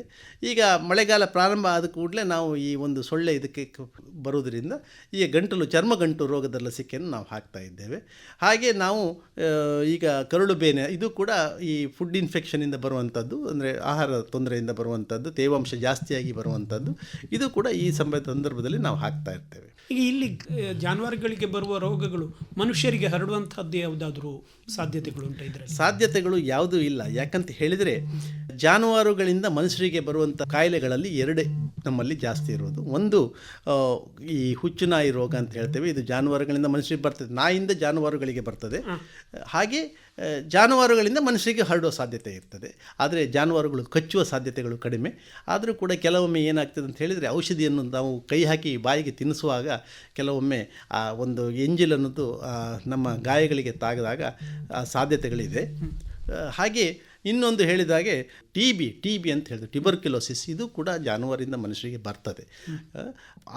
ಈಗ ಮಳೆಗಾಲ ಪ್ರಾರಂಭ ಆದ ಕೂಡಲೇ ನಾವು ಈ ಒಂದು ಸೊಳ್ಳೆ ಇದಕ್ಕೆ ಬರುವುದರಿಂದ ಈ ಗಂಟಲು, ಚರ್ಮ ಗಂಟು ರೋಗದ ಲಸಿಕೆಯನ್ನು ನಾವು ಹಾಕ್ತಾ ಇದ್ದೇವೆ. ಹಾಗೆ ನಾವು ಈಗ ಕರುಳು ಬೇನೆ, ಇದು ಕೂಡ ಈ ಫುಡ್ ಇನ್ಫೆಕ್ಷನಿಂದ ಬರುವಂಥದ್ದು ಅಂದರೆ ಆಹಾರ ತೊಂದರೆಯಿಂದ ಬರುವಂಥದ್ದು ತೇವಾಂಶ ಜಾಸ್ತಿಯಾಗಿ ಬರುವಂಥದ್ದು ಇದು ಕೂಡ ಈ ಸಂದರ್ಭದಲ್ಲಿ ನಾವು ಹಾಕ್ತಾ ಇರ್ತೇವೆ. ಈಗ ಇಲ್ಲಿ ಜಾನುವಾರುಗಳಿಗೆ ಬರುವ ರೋಗಗಳು ಮನುಷ್ಯರಿಗೆ ಹರಡುವಂಥದ್ದು ಯಾವುದಾದ್ರೂ ಸಾಧ್ಯತೆಗಳು ಉಂಟು ಇದ್ರೆ ಸಾಧ್ಯತೆಗಳು ಯಾವುದೂ ಇಲ್ಲ. ಯಾಕಂತ ಹೇಳಿದರೆ ಜಾನುವಾರುಗಳಿಂದ ಮನುಷ್ಯರಿಗೆ ಬರುವಂಥ ಕಾಯಿಲೆಗಳಲ್ಲಿ ಎರಡೇ ನಮ್ಮಲ್ಲಿ ಜಾಸ್ತಿ ಇರೋದು. ಒಂದು ಈ ಈ ಹುಚ್ಚುನಾಯಿ ರೋಗ ಅಂತ ಹೇಳ್ತೇವೆ. ಇದು ಜಾನುವಾರುಗಳಿಂದ ಮನುಷ್ಯರಿಗೆ ಬರ್ತದೆ. ನಾಯಿಂದ ಜಾನುವಾರುಗಳಿಗೆ ಬರ್ತದೆ. ಹಾಗೆ ಜಾನುವಾರುಗಳಿಂದ ಮನುಷ್ಯರಿಗೆ ಹರಡೋ ಸಾಧ್ಯತೆ ಇರ್ತದೆ. ಆದರೆ ಜಾನುವಾರುಗಳು ಕಚ್ಚುವ ಸಾಧ್ಯತೆಗಳು ಕಡಿಮೆ. ಆದರೂ ಕೂಡ ಕೆಲವೊಮ್ಮೆ ಏನಾಗ್ತದೆ ಅಂತ ಹೇಳಿದರೆ ಔಷಧಿಯನ್ನು ನಾವು ಕೈ ಹಾಕಿ ಬಾಯಿಗೆ ತಿನ್ನಿಸುವಾಗ ಕೆಲವೊಮ್ಮೆ ಆ ಒಂದು ಎಂಜಿಲ್ ಅನ್ನೋದು ನಮ್ಮ ಗಾಯಗಳಿಗೆ ತಾಗದಾಗ ಸಾಧ್ಯತೆಗಳಿದೆ. ಹಾಗೆ ಇನ್ನೊಂದು ಹೇಳಿದಾಗೆ ಟಿ ಬಿ ಟಿ ಬಿ ಅಂತ ಹೇಳಿದ್ರು. ಟಿಬರ್ಕ್ಯುಲೋಸಿಸ್ ಇದು ಕೂಡ ಜಾನುವಾರಿಂದ ಮನುಷ್ಯರಿಗೆ ಬರ್ತದೆ.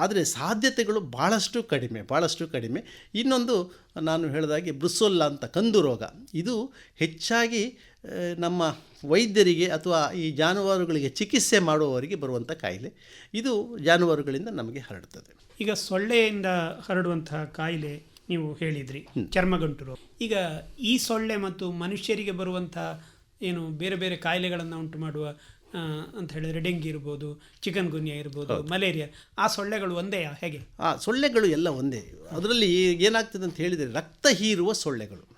ಆದರೆ ಸಾಧ್ಯತೆಗಳು ಭಾಳಷ್ಟು ಕಡಿಮೆ ಭಾಳಷ್ಟು ಕಡಿಮೆ. ಇನ್ನೊಂದು ನಾನು ಹೇಳಿದಾಗೆ ಬ್ರುಸೊಲ್ಲ ಅಂತ ಕಂದು ರೋಗ. ಇದು ಹೆಚ್ಚಾಗಿ ನಮ್ಮ ವೈದ್ಯರಿಗೆ ಅಥವಾ ಈ ಜಾನುವಾರುಗಳಿಗೆ ಚಿಕಿತ್ಸೆ ಮಾಡುವವರಿಗೆ ಬರುವಂಥ ಕಾಯಿಲೆ. ಇದು ಜಾನುವಾರುಗಳಿಂದ ನಮಗೆ ಹರಡ್ತದೆ. ಈಗ ಸೊಳ್ಳೆಯಿಂದ ಹರಡುವಂತಹ ಕಾಯಿಲೆ ನೀವು ಹೇಳಿದ್ರಿ. ಚರ್ಮಗಂಟು ರೋಗ. ಈಗ ಈ ಸೊಳ್ಳೆ ಮತ್ತು ಮನುಷ್ಯರಿಗೆ ಬರುವಂತಹ ಏನು ಬೇರೆ ಬೇರೆ ಕಾಯಿಲೆಗಳನ್ನು ಉಂಟು ಮಾಡುವ ಅಂತ ಹೇಳಿದ್ರೆ ಡೆಂಗಿ ಇರ್ಬೋದು ಚಿಕನ್ ಗುನ್ಯಾ ಇರ್ಬೋದು ಮಲೇರಿಯಾ ಆ ಸೊಳ್ಳೆಗಳು ಒಂದೇ ಹೇಗೆ? ಆ ಸೊಳ್ಳೆಗಳು ಎಲ್ಲ ಒಂದೇ. ಅದರಲ್ಲಿ ಏನಾಗ್ತದೆ ಅಂತ ಹೇಳಿದರೆ ರಕ್ತ ಹೀರುವ ಸೊಳ್ಳೆಗಳು.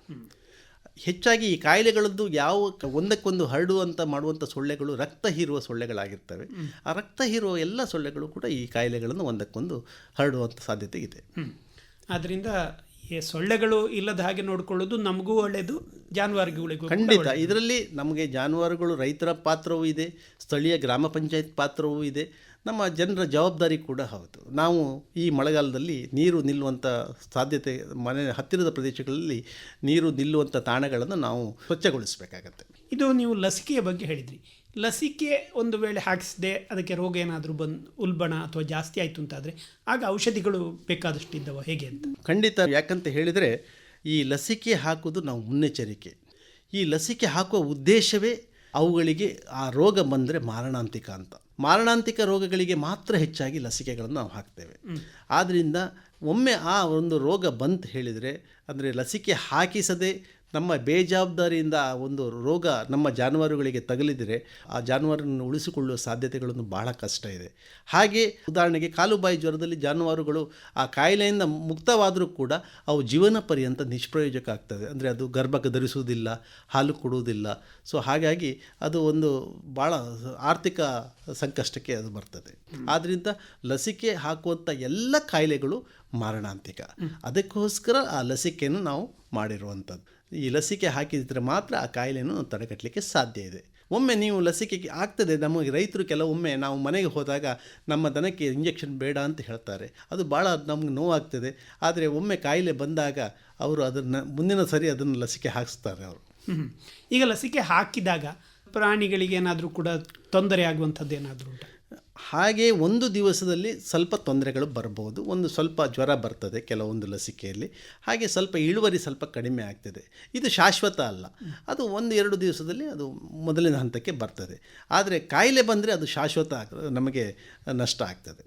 ಹೆಚ್ಚಾಗಿ ಈ ಕಾಯಿಲೆಗಳದ್ದು ಯಾವ ಒಂದಕ್ಕೊಂದು ಹರಡುವಂಥ ಮಾಡುವಂಥ ಸೊಳ್ಳೆಗಳು ರಕ್ತ ಹೀರುವ ಸೊಳ್ಳೆಗಳಾಗಿರ್ತವೆ. ಆ ರಕ್ತ ಹೀರುವ ಎಲ್ಲ ಸೊಳ್ಳೆಗಳು ಕೂಡ ಈ ಕಾಯಿಲೆಗಳನ್ನು ಒಂದಕ್ಕೊಂದು ಹರಡುವಂಥ ಸಾಧ್ಯತೆ ಇದೆ. ಆದ್ದರಿಂದ ಸೊಳ್ಳೆಗಳು ಇಲ್ಲದ ಹಾಗೆ ನೋಡಿಕೊಳ್ಳೋದು ನಮಗೂ ಒಳ್ಳೆಯದು ಜಾನುವಾರುಗಳಿಗೂ ಕೂಡ ಖಂಡಿತ. ಇದರಲ್ಲಿ ನಮಗೆ ಜಾನುವಾರುಗಳು ರೈತರ ಪಾತ್ರವೂ ಇದೆ ಸ್ಥಳೀಯ ಗ್ರಾಮ ಪಂಚಾಯತ್ ಪಾತ್ರವೂ ಇದೆ. ನಮ್ಮ ಜನರ ಜವಾಬ್ದಾರಿ ಕೂಡ ಹೌದು. ನಾವು ಈ ಮಳೆಗಾಲದಲ್ಲಿ ನೀರು ನಿಲ್ಲುವಂಥ ಸಾಧ್ಯತೆ ಮನೆ ಹತ್ತಿರದ ಪ್ರದೇಶಗಳಲ್ಲಿ ನೀರು ನಿಲ್ಲುವಂಥ ತಾಣಗಳನ್ನು ನಾವು ಸ್ವಚ್ಛಗೊಳಿಸಬೇಕಾಗತ್ತೆ. ಇದು ನೀವು ಲಸಿಕೆಯ ಬಗ್ಗೆ ಹೇಳಿದ್ರಿ. ಲಸಿಕೆ ಒಂದು ವೇಳೆ ಹಾಕಿಸದೆ ಅದಕ್ಕೆ ರೋಗ ಏನಾದರೂ ಬಂದು ಉಲ್ಬಣ ಅಥವಾ ಜಾಸ್ತಿ ಆಯಿತು ಅಂತಾದರೆ ಆಗ ಔಷಧಿಗಳು ಬೇಕಾದಷ್ಟು ಇದ್ದವ ಹೇಗೆ ಅಂತ? ಖಂಡಿತ ಯಾಕಂತ ಹೇಳಿದರೆ ಈ ಲಸಿಕೆ ಹಾಕೋದು ನಾವು ಮುನ್ನೆಚ್ಚರಿಕೆ. ಈ ಲಸಿಕೆ ಹಾಕುವ ಉದ್ದೇಶವೇ ಅವುಗಳಿಗೆ ಆ ರೋಗ ಬಂದರೆ ಮಾರಣಾಂತಿಕ ಅಂತ. ಮಾರಣಾಂತಿಕ ರೋಗಗಳಿಗೆ ಮಾತ್ರ ಹೆಚ್ಚಾಗಿ ಲಸಿಕೆಗಳನ್ನು ನಾವು ಹಾಕ್ತೇವೆ. ಆದ್ದರಿಂದ ಒಮ್ಮೆ ಆ ಒಂದು ರೋಗ ಬಂತು ಹೇಳಿದರೆ ಅಂದರೆ ಲಸಿಕೆ ಹಾಕಿಸದೆ ನಮ್ಮ ಬೇಜವಾಬ್ದಾರಿಯಿಂದ ಒಂದು ರೋಗ ನಮ್ಮ ಜಾನುವಾರುಗಳಿಗೆ ತಗಲಿದರೆ ಆ ಜಾನುವಾರನ್ನು ಉಳಿಸಿಕೊಳ್ಳುವ ಸಾಧ್ಯತೆಗಳನ್ನು ಬಹಳ ಕಷ್ಟ ಇದೆ. ಹಾಗೆ ಉದಾಹರಣೆಗೆ ಕಾಲುಬಾಯಿ ಜ್ವರದಲ್ಲಿ ಜಾನುವಾರುಗಳು ಆ ಕಾಯಿಲೆಯಿಂದ ಮುಕ್ತವಾದರೂ ಕೂಡ ಅವು ಜೀವನ ಪರ್ಯಂತ ನಿಷ್ಪ್ರಯೋಜಕ ಆಗ್ತದೆ. ಅಂದರೆ ಅದು ಗರ್ಭಕ್ಕೆ ಧರಿಸುವುದಿಲ್ಲ ಹಾಲು ಕೊಡುವುದಿಲ್ಲ. ಸೊ ಹಾಗಾಗಿ ಅದು ಒಂದು ಭಾಳ ಆರ್ಥಿಕ ಸಂಕಷ್ಟಕ್ಕೆ ಅದು ಬರ್ತದೆ. ಆದ್ದರಿಂದ ಲಸಿಕೆ ಹಾಕುವಂಥ ಎಲ್ಲ ಕಾಯಿಲೆಗಳು ಮಾರಣಾಂತಿಕ ಅದಕ್ಕೋಸ್ಕರ ಆ ಲಸಿಕೆಯನ್ನು ನಾವು ಮಾಡಿರುವಂಥದ್ದು. ಈ ಲಸಿಕೆ ಹಾಕಿದ್ರೆ ಮಾತ್ರ ಆ ಕಾಯಿಲೆಯನ್ನು ತಡೆಗಟ್ಟಲಿಕ್ಕೆ ಸಾಧ್ಯ ಇದೆ. ಒಮ್ಮೆ ನೀವು ಲಸಿಕೆ ಆಗ್ತದೆ ನಮಗೆ ರೈತರು ಕೆಲವೊಮ್ಮೆ ನಾವು ಮನೆಗೆ ಹೋದಾಗ ನಮ್ಮ ದನಕ್ಕೆ ಇಂಜೆಕ್ಷನ್ ಬೇಡ ಅಂತ ಹೇಳ್ತಾರೆ. ಅದು ಭಾಳ ನಮ್ಗೆ ನೋವಾಗ್ತದೆ. ಆದರೆ ಒಮ್ಮೆ ಕಾಯಿಲೆ ಬಂದಾಗ ಅವರು ಅದನ್ನು ಮುಂದಿನ ಸರಿ ಅದನ್ನು ಲಸಿಕೆ ಹಾಕಿಸ್ತಾರೆ ಅವರು. ಈಗ ಲಸಿಕೆ ಹಾಕಿದಾಗ ಪ್ರಾಣಿಗಳಿಗೆ ಏನಾದರೂ ಕೂಡ ತೊಂದರೆ ಆಗುವಂಥದ್ದು ಏನಾದರೂ ಉಂಟಾ? ಹಾಗೆ ಒಂದು ದಿವಸದಲ್ಲಿ ಸ್ವಲ್ಪ ತೊಂದರೆಗಳು ಬರ್ಬೋದು. ಒಂದು ಸ್ವಲ್ಪ ಜ್ವರ ಬರ್ತದೆ ಕೆಲವೊಂದು ಲಸಿಕೆಯಲ್ಲಿ. ಹಾಗೆ ಸ್ವಲ್ಪ ಇಳುವರಿ ಸ್ವಲ್ಪ ಕಡಿಮೆ ಆಗ್ತದೆ. ಇದು ಶಾಶ್ವತ ಅಲ್ಲ. ಅದು ಒಂದು ಎರಡು ದಿವಸದಲ್ಲಿ ಅದು ಮೊದಲಿನ ಹಂತಕ್ಕೆ ಬರ್ತದೆ. ಆದರೆ ಕಾಯಿಲೆ ಬಂದರೆ ಅದು ಶಾಶ್ವತ ಆಗ ನಮಗೆ ನಷ್ಟ ಆಗ್ತದೆ.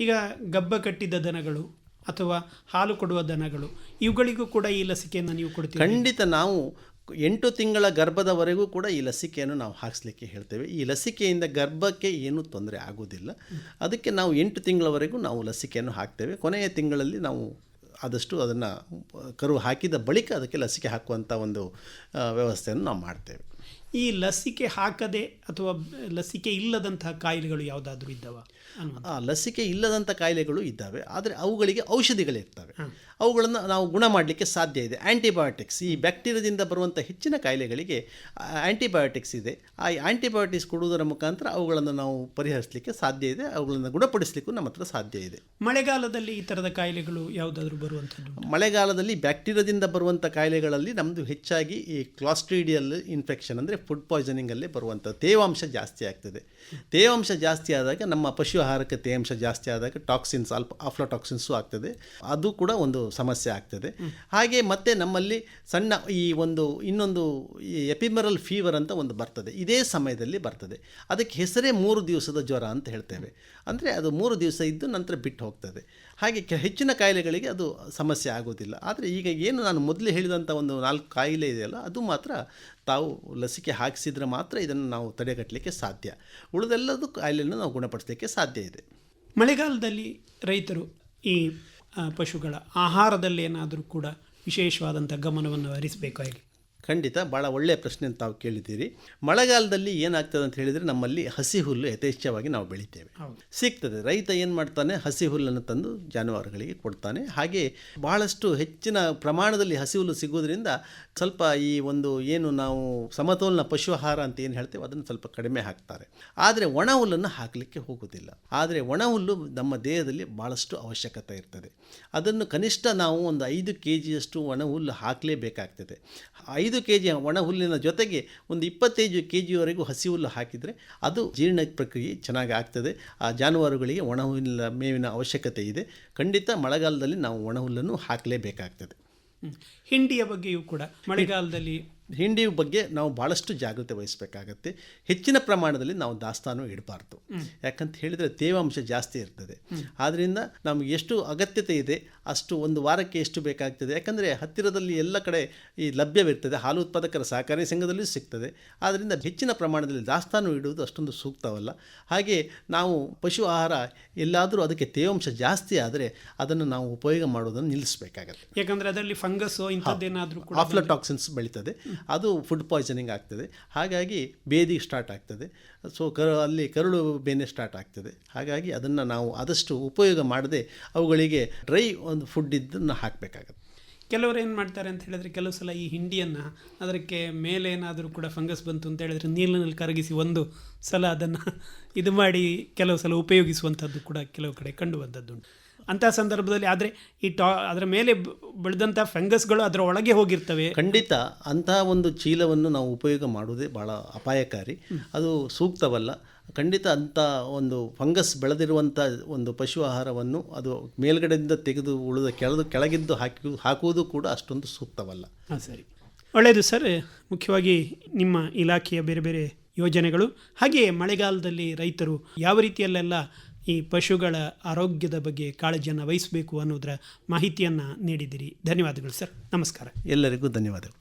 ಈಗ ಗಬ್ಬ ಕಟ್ಟಿದ ದನಗಳು ಅಥವಾ ಹಾಲು ಕೊಡುವ ದನಗಳು ಇವುಗಳಿಗೂ ಕೂಡ ಈ ಲಸಿಕೆಯನ್ನು ನೀವು ಕೊಡ್ತೀವಿ ಖಂಡಿತ ನಾವು ಎಂಟು ತಿಂಗಳ ಗರ್ಭದವರೆಗೂ ಕೂಡ ಈ ಲಸಿಕೆಯನ್ನು ನಾವು ಹಾಕಿಸ್ಲಿಕ್ಕೆ ಹೇಳ್ತೇವೆ. ಈ ಲಸಿಕೆಯಿಂದ ಗರ್ಭಕ್ಕೆ ಏನೂ ತೊಂದರೆ ಆಗೋದಿಲ್ಲ ಅದಕ್ಕೆ ನಾವು ಎಂಟು ತಿಂಗಳವರೆಗೂ ನಾವು ಲಸಿಕೆಯನ್ನು ಹಾಕ್ತೇವೆ. ಕೊನೆಯ ತಿಂಗಳಲ್ಲಿ ನಾವು ಆದಷ್ಟು ಅದನ್ನು ಕರು ಹಾಕಿದ ಬಳಿಕ ಅದಕ್ಕೆ ಲಸಿಕೆ ಹಾಕುವಂಥ ಒಂದು ವ್ಯವಸ್ಥೆಯನ್ನು ನಾವು ಮಾಡ್ತೇವೆ. ಈ ಲಸಿಕೆ ಹಾಕದೆ ಅಥವಾ ಲಸಿಕೆ ಇಲ್ಲದಂತಹ ಕಾಯಿಲೆಗಳು ಯಾವುದಾದ್ರೂ ಇದ್ದಾವ ಆ ಲಸಿಕೆ ಇಲ್ಲದಂಥ ಕಾಯಿಲೆಗಳು ಇದ್ದಾವೆ. ಆದರೆ ಅವುಗಳಿಗೆ ಔಷಧಿಗಳಿರ್ತವೆ ಅವುಗಳನ್ನು ನಾವು ಗುಣ ಮಾಡಲಿಕ್ಕೆ ಸಾಧ್ಯ ಇದೆ. ಆ್ಯಂಟಿಬಯೋಟಿಕ್ಸ್ ಈ ಬ್ಯಾಕ್ಟೀರಿಯಾದಿಂದ ಬರುವಂಥ ಹೆಚ್ಚಿನ ಕಾಯಿಲೆಗಳಿಗೆ ಆ್ಯಂಟಿಬಯೋಟಿಕ್ಸ್ ಇದೆ. ಆ ಆ್ಯಂಟಿಬಯೋಟಿಕ್ಸ್ ಕೊಡುವುದರ ಮುಖಾಂತರ ಅವುಗಳನ್ನು ನಾವು ಪರಿಹರಿಸಲಿಕ್ಕೆ ಸಾಧ್ಯ ಇದೆ. ಅವುಗಳನ್ನು ಗುಣಪಡಿಸಲಿಕ್ಕೂ ನಮ್ಮ ಹತ್ರ ಸಾಧ್ಯ ಇದೆ. ಮಳೆಗಾಲದಲ್ಲಿ ಈ ಥರದ ಕಾಯಿಲೆಗಳು ಯಾವುದಾದ್ರೂ ಬರುವಂಥದ್ದು ಮಳೆಗಾಲದಲ್ಲಿ ಬ್ಯಾಕ್ಟೀರಿಯಾದಿಂದ ಬರುವಂಥ ಕಾಯಿಲೆಗಳಲ್ಲಿ ನಮ್ಮದು ಹೆಚ್ಚಾಗಿ ಈ ಕ್ಲಾಸ್ಟ್ರೀಡಿಯಲ್ ಇನ್ಫೆಕ್ಷನ್ ಅಂದರೆ ಫುಡ್ ಪಾಯ್ಸನಿಂಗಲ್ಲಿ ಬರುವಂಥ ತೇವಾಂಶ ಜಾಸ್ತಿ ಆಗ್ತದೆ. ತೇವಾಂಶ ಜಾಸ್ತಿ ಆದಾಗ ನಮ್ಮ ಪಶು ಆಹಾರಕ್ಕೆ ತೇವಾಂಶ ಜಾಸ್ತಿ ಆದಾಗ ಟಾಕ್ಸಿನ್ಸ್ ಅಲ್ಪ ಆಫ್ಲೋಟಾಕ್ಸಿನ್ಸು ಆಗ್ತದೆ. ಅದು ಕೂಡ ಒಂದು ಸಮಸ್ಯೆ ಆಗ್ತದೆ. ಹಾಗೆ ಮತ್ತೆ ನಮ್ಮಲ್ಲಿ ಸಣ್ಣ ಈ ಒಂದು ಇನ್ನೊಂದು ಈ ಎಪಿಮರಲ್ ಫೀವರ್ ಅಂತ ಒಂದು ಬರ್ತದೆ. ಇದೇ ಸಮಯದಲ್ಲಿ ಬರ್ತದೆ. ಅದಕ್ಕೆ ಹೆಸರೇ ಮೂರು ದಿವಸದ ಜ್ವರ ಅಂತ ಹೇಳ್ತೇವೆ. ಅಂದರೆ ಅದು ಮೂರು ದಿವಸ ಇದ್ದು ನಂತರ ಬಿಟ್ಟು ಹೋಗ್ತದೆ. ಹಾಗೆ ಕೆ ಹೆಚ್ಚಿನ ಕಾಯಿಲೆಗಳಿಗೆ ಅದು ಸಮಸ್ಯೆ ಆಗೋದಿಲ್ಲ. ಆದರೆ ಈಗ ಏನು ನಾನು ಮೊದಲೇ ಹೇಳಿದಂಥ ಒಂದು ನಾಲ್ಕು ಕಾಯಿಲೆ ಇದೆಯಲ್ಲ, ಅದು ಮಾತ್ರ ತಾವು ಲಸಿಕೆ ಹಾಕಿಸಿದ್ರೆ ಮಾತ್ರ ಇದನ್ನು ನಾವು ತಡೆಗಟ್ಟಲಿಕ್ಕೆ ಸಾಧ್ಯ. ಉಳಿದೆಲ್ಲದೂ ಕಾಯಿಲೆಯನ್ನು ನಾವು ಗುಣಪಡಿಸಲಿಕ್ಕೆ ಸಾಧ್ಯ ಇದೆ. ಮಳೆಗಾಲದಲ್ಲಿ ರೈತರು ಈ ಪಶುಗಳ ಆಹಾರದಲ್ಲಿ ಏನಾದರೂ ಕೂಡ ವಿಶೇಷವಾದಂಥ ಗಮನವನ್ನು ಹರಿಸಬೇಕಾಗಿ ಖಂಡಿತ ಭಾಳ ಒಳ್ಳೆಯ ಪ್ರಶ್ನೆ ತಾವು ಕೇಳಿದ್ದೀರಿ. ಮಳೆಗಾಲದಲ್ಲಿ ಏನಾಗ್ತದೆ ಅಂತ ಹೇಳಿದರೆ ನಮ್ಮಲ್ಲಿ ಹಸಿ ಹುಲ್ಲು ಯಥೇಚ್ಛವಾಗಿ ನಾವು ಬೆಳಿತೇವೆ. ಸಿಗ್ತದೆ. ರೈತ ಏನು ಮಾಡ್ತಾನೆ? ಹಸಿ ಹುಲ್ಲನ್ನು ತಂದು ಜಾನುವಾರುಗಳಿಗೆ ಕೊಡ್ತಾನೆ. ಹಾಗೆ ಬಹಳಷ್ಟು ಹೆಚ್ಚಿನ ಪ್ರಮಾಣದಲ್ಲಿ ಹಸಿ ಹುಲ್ಲು ಸಿಗೋದ್ರಿಂದ ಸ್ವಲ್ಪ ಈ ಒಂದು ಏನು ನಾವು ಸಮತೋಲನ ಪಶು ಆಹಾರ ಅಂತ ಏನು ಹೇಳ್ತೇವೆ? ಅದನ್ನು ಸ್ವಲ್ಪ ಕಡಿಮೆ ಹಾಕ್ತಾರೆ. ಆದರೆ ಒಣ ಹುಲ್ಲನ್ನು ಹಾಕಲಿಕ್ಕೆ ಹೋಗೋದಿಲ್ಲ ಆದರೆ ಒಣ ಹುಲ್ಲು ನಮ್ಮ ದೇಹದಲ್ಲಿ ಭಾಳಷ್ಟು ಅವಶ್ಯಕತೆ ಇರ್ತದೆ. ಅದನ್ನು ಕನಿಷ್ಠ ನಾವು ಒಂದು ಐದು ಕೆ ಜಿಯಷ್ಟು ಒಣ ಹುಲ್ಲು ಹಾಕಲೇಬೇಕಾಗ್ತದೆ. ಐದು ಕೆ ಜಿ ಒಣ ಹುಲ್ಲಿನ ಜೊತೆಗೆ ಒಂದು ಇಪ್ಪತ್ತೈದು ಕೆ ಜಿವರೆಗೂ ಹಸಿ ಹುಲ್ಲು ಹಾಕಿದರೆ ಅದು ಜೀರ್ಣ ಪ್ರಕ್ರಿಯೆ ಚೆನ್ನಾಗಿ ಆಗ್ತದೆ. ಆ ಜಾನುವಾರುಗಳಿಗೆ ಒಣ ಹುಲ್ಲಿನ ಮೇವಿನ ಅವಶ್ಯಕತೆ ಇದೆ. ಖಂಡಿತ ಮಳೆಗಾಲದಲ್ಲಿ ನಾವು ಒಣ ಹುಲ್ಲನ್ನು ಹಾಕಲೇಬೇಕಾಗ್ತದೆ. ಹಿಂಡಿಯ ಬಗ್ಗೆಯೂ ಕೂಡ ಮಳೆಗಾಲದಲ್ಲಿ ಹಿಂಡಿ ಬಗ್ಗೆ ನಾವು ಭಾಳಷ್ಟು ಜಾಗ್ರತೆ ವಹಿಸಬೇಕಾಗತ್ತೆ. ಹೆಚ್ಚಿನ ಪ್ರಮಾಣದಲ್ಲಿ ನಾವು ದಾಸ್ತಾನು ಇಡಬಾರ್ದು. ಯಾಕಂತ ಹೇಳಿದರೆ ತೇವಾಂಶ ಜಾಸ್ತಿ ಇರ್ತದೆ. ಆದ್ದರಿಂದ ನಮಗೆ ಎಷ್ಟು ಅಗತ್ಯತೆ ಇದೆ ಅಷ್ಟು ಒಂದು ವಾರಕ್ಕೆ ಎಷ್ಟು ಬೇಕಾಗ್ತದೆ? ಯಾಕಂದರೆ ಹತ್ತಿರದಲ್ಲಿ ಎಲ್ಲ ಕಡೆ ಈ ಲಭ್ಯವಿರ್ತದೆ ಹಾಲು ಉತ್ಪಾದಕರ ಸಹಕಾರಿ ಸಂಘದಲ್ಲಿಯೂ ಸಿಗ್ತದೆ. ಆದ್ದರಿಂದ ಹೆಚ್ಚಿನ ಪ್ರಮಾಣದಲ್ಲಿ ದಾಸ್ತಾನು ಇಡುವುದು ಅಷ್ಟೊಂದು ಸೂಕ್ತವಲ್ಲ. ಹಾಗೆ ನಾವು ಪಶು ಆಹಾರ ಎಲ್ಲಾದರೂ ಅದಕ್ಕೆ ತೇವಾಂಶ ಜಾಸ್ತಿ ಆದರೆ ಅದನ್ನು ನಾವು ಉಪಯೋಗ ಮಾಡೋದನ್ನು ನಿಲ್ಲಿಸಬೇಕಾಗತ್ತೆ. ಯಾಕಂದರೆ ಅದರಲ್ಲಿ ಫಂಗಸ್ ಇಂಥದ್ದೇನಾದರೂ ಕೂಡ ಆಫ್ಲಟಾಕ್ಸಿನ್ಸ್ ಬೆಳೀತದೆ. ಅದು ಫುಡ್ ಪಾಯ್ಸನಿಂಗ್ ಆಗ್ತದೆ. ಹಾಗಾಗಿ ಬೇದಿ ಸ್ಟಾರ್ಟ್ ಆಗ್ತದೆ. ಸೊ ಕರು ಅಲ್ಲಿ ಕರುಳು ಬೇನೆ ಸ್ಟಾರ್ಟ್ ಆಗ್ತದೆ. ಹಾಗಾಗಿ ಅದನ್ನು ನಾವು ಆದಷ್ಟು ಉಪಯೋಗ ಮಾಡದೆ ಅವುಗಳಿಗೆ ಡ್ರೈ ಒಂದು ಫುಡ್ ಇದ್ದನ್ನು ಹಾಕಬೇಕಾಗತ್ತೆ. ಕೆಲವರು ಏನು ಮಾಡ್ತಾರೆ ಅಂತ ಹೇಳಿದ್ರೆ ಕೆಲವು ಸಲ ಈ ಹಿಂಡಿಯನ್ನು ಅದಕ್ಕೆ ಮೇಲೆ ಏನಾದರೂ ಕೂಡ ಫಂಗಸ್ ಬಂತು ಅಂತ ಹೇಳಿದ್ರೆ ನೀರಿನಲ್ಲಿ ಕರಗಿಸಿ ಒಂದು ಸಲ ಅದನ್ನು ಇದು ಮಾಡಿ ಕೆಲವು ಸಲ ಉಪಯೋಗಿಸುವಂಥದ್ದು ಕೂಡ ಕೆಲವು ಕಡೆ ಕಂಡು ಬಂದದ್ದುಂಟು. ಅಂಥ ಸಂದರ್ಭದಲ್ಲಿ ಆದರೆ ಈ ಟಾ ಅದರ ಮೇಲೆ ಬೆಳೆದಂಥ ಫಂಗಸ್ಗಳು ಅದರ ಒಳಗೆ ಹೋಗಿರ್ತವೆ. ಖಂಡಿತ ಅಂತಹ ಒಂದು ಚೀಲವನ್ನು ನಾವು ಉಪಯೋಗ ಮಾಡುವುದೇ ಭಾಳ ಅಪಾಯಕಾರಿ. ಅದು ಸೂಕ್ತವಲ್ಲ. ಖಂಡಿತ ಅಂಥ ಒಂದು ಫಂಗಸ್ ಬೆಳೆದಿರುವಂಥ ಒಂದು ಪಶು ಆಹಾರವನ್ನು ಅದು ಮೇಲ್ಗಡೆಯಿಂದ ತೆಗೆದು ಉಳಿದ ಕೆಳದು ಕೆಳಗಿದ್ದು ಹಾಕಿ ಹಾಕುವುದು ಕೂಡ ಅಷ್ಟೊಂದು ಸೂಕ್ತವಲ್ಲ. ಹಾಂ ಸರಿ. ಒಳ್ಳೆಯದು ಸರ್. ಮುಖ್ಯವಾಗಿ ನಿಮ್ಮ ಇಲಾಖೆಯ ಬೇರೆ ಬೇರೆ ಯೋಜನೆಗಳು ಹಾಗೆಯೇ ಮಳೆಗಾಲದಲ್ಲಿ ರೈತರು ಯಾವ ರೀತಿಯಲ್ಲೆಲ್ಲ ಈ ಪಶುಗಳ ಆರೋಗ್ಯದ ಬಗ್ಗೆ ಕಾಳಜಿಯನ್ನು ವಹಿಸಬೇಕು ಅನ್ನೋದರ ಮಾಹಿತಿಯನ್ನು ನೀಡಿದ್ದೀರಿ. ಧನ್ಯವಾದಗಳು ಸರ್. ನಮಸ್ಕಾರ. ಎಲ್ಲರಿಗೂ ಧನ್ಯವಾದಗಳು.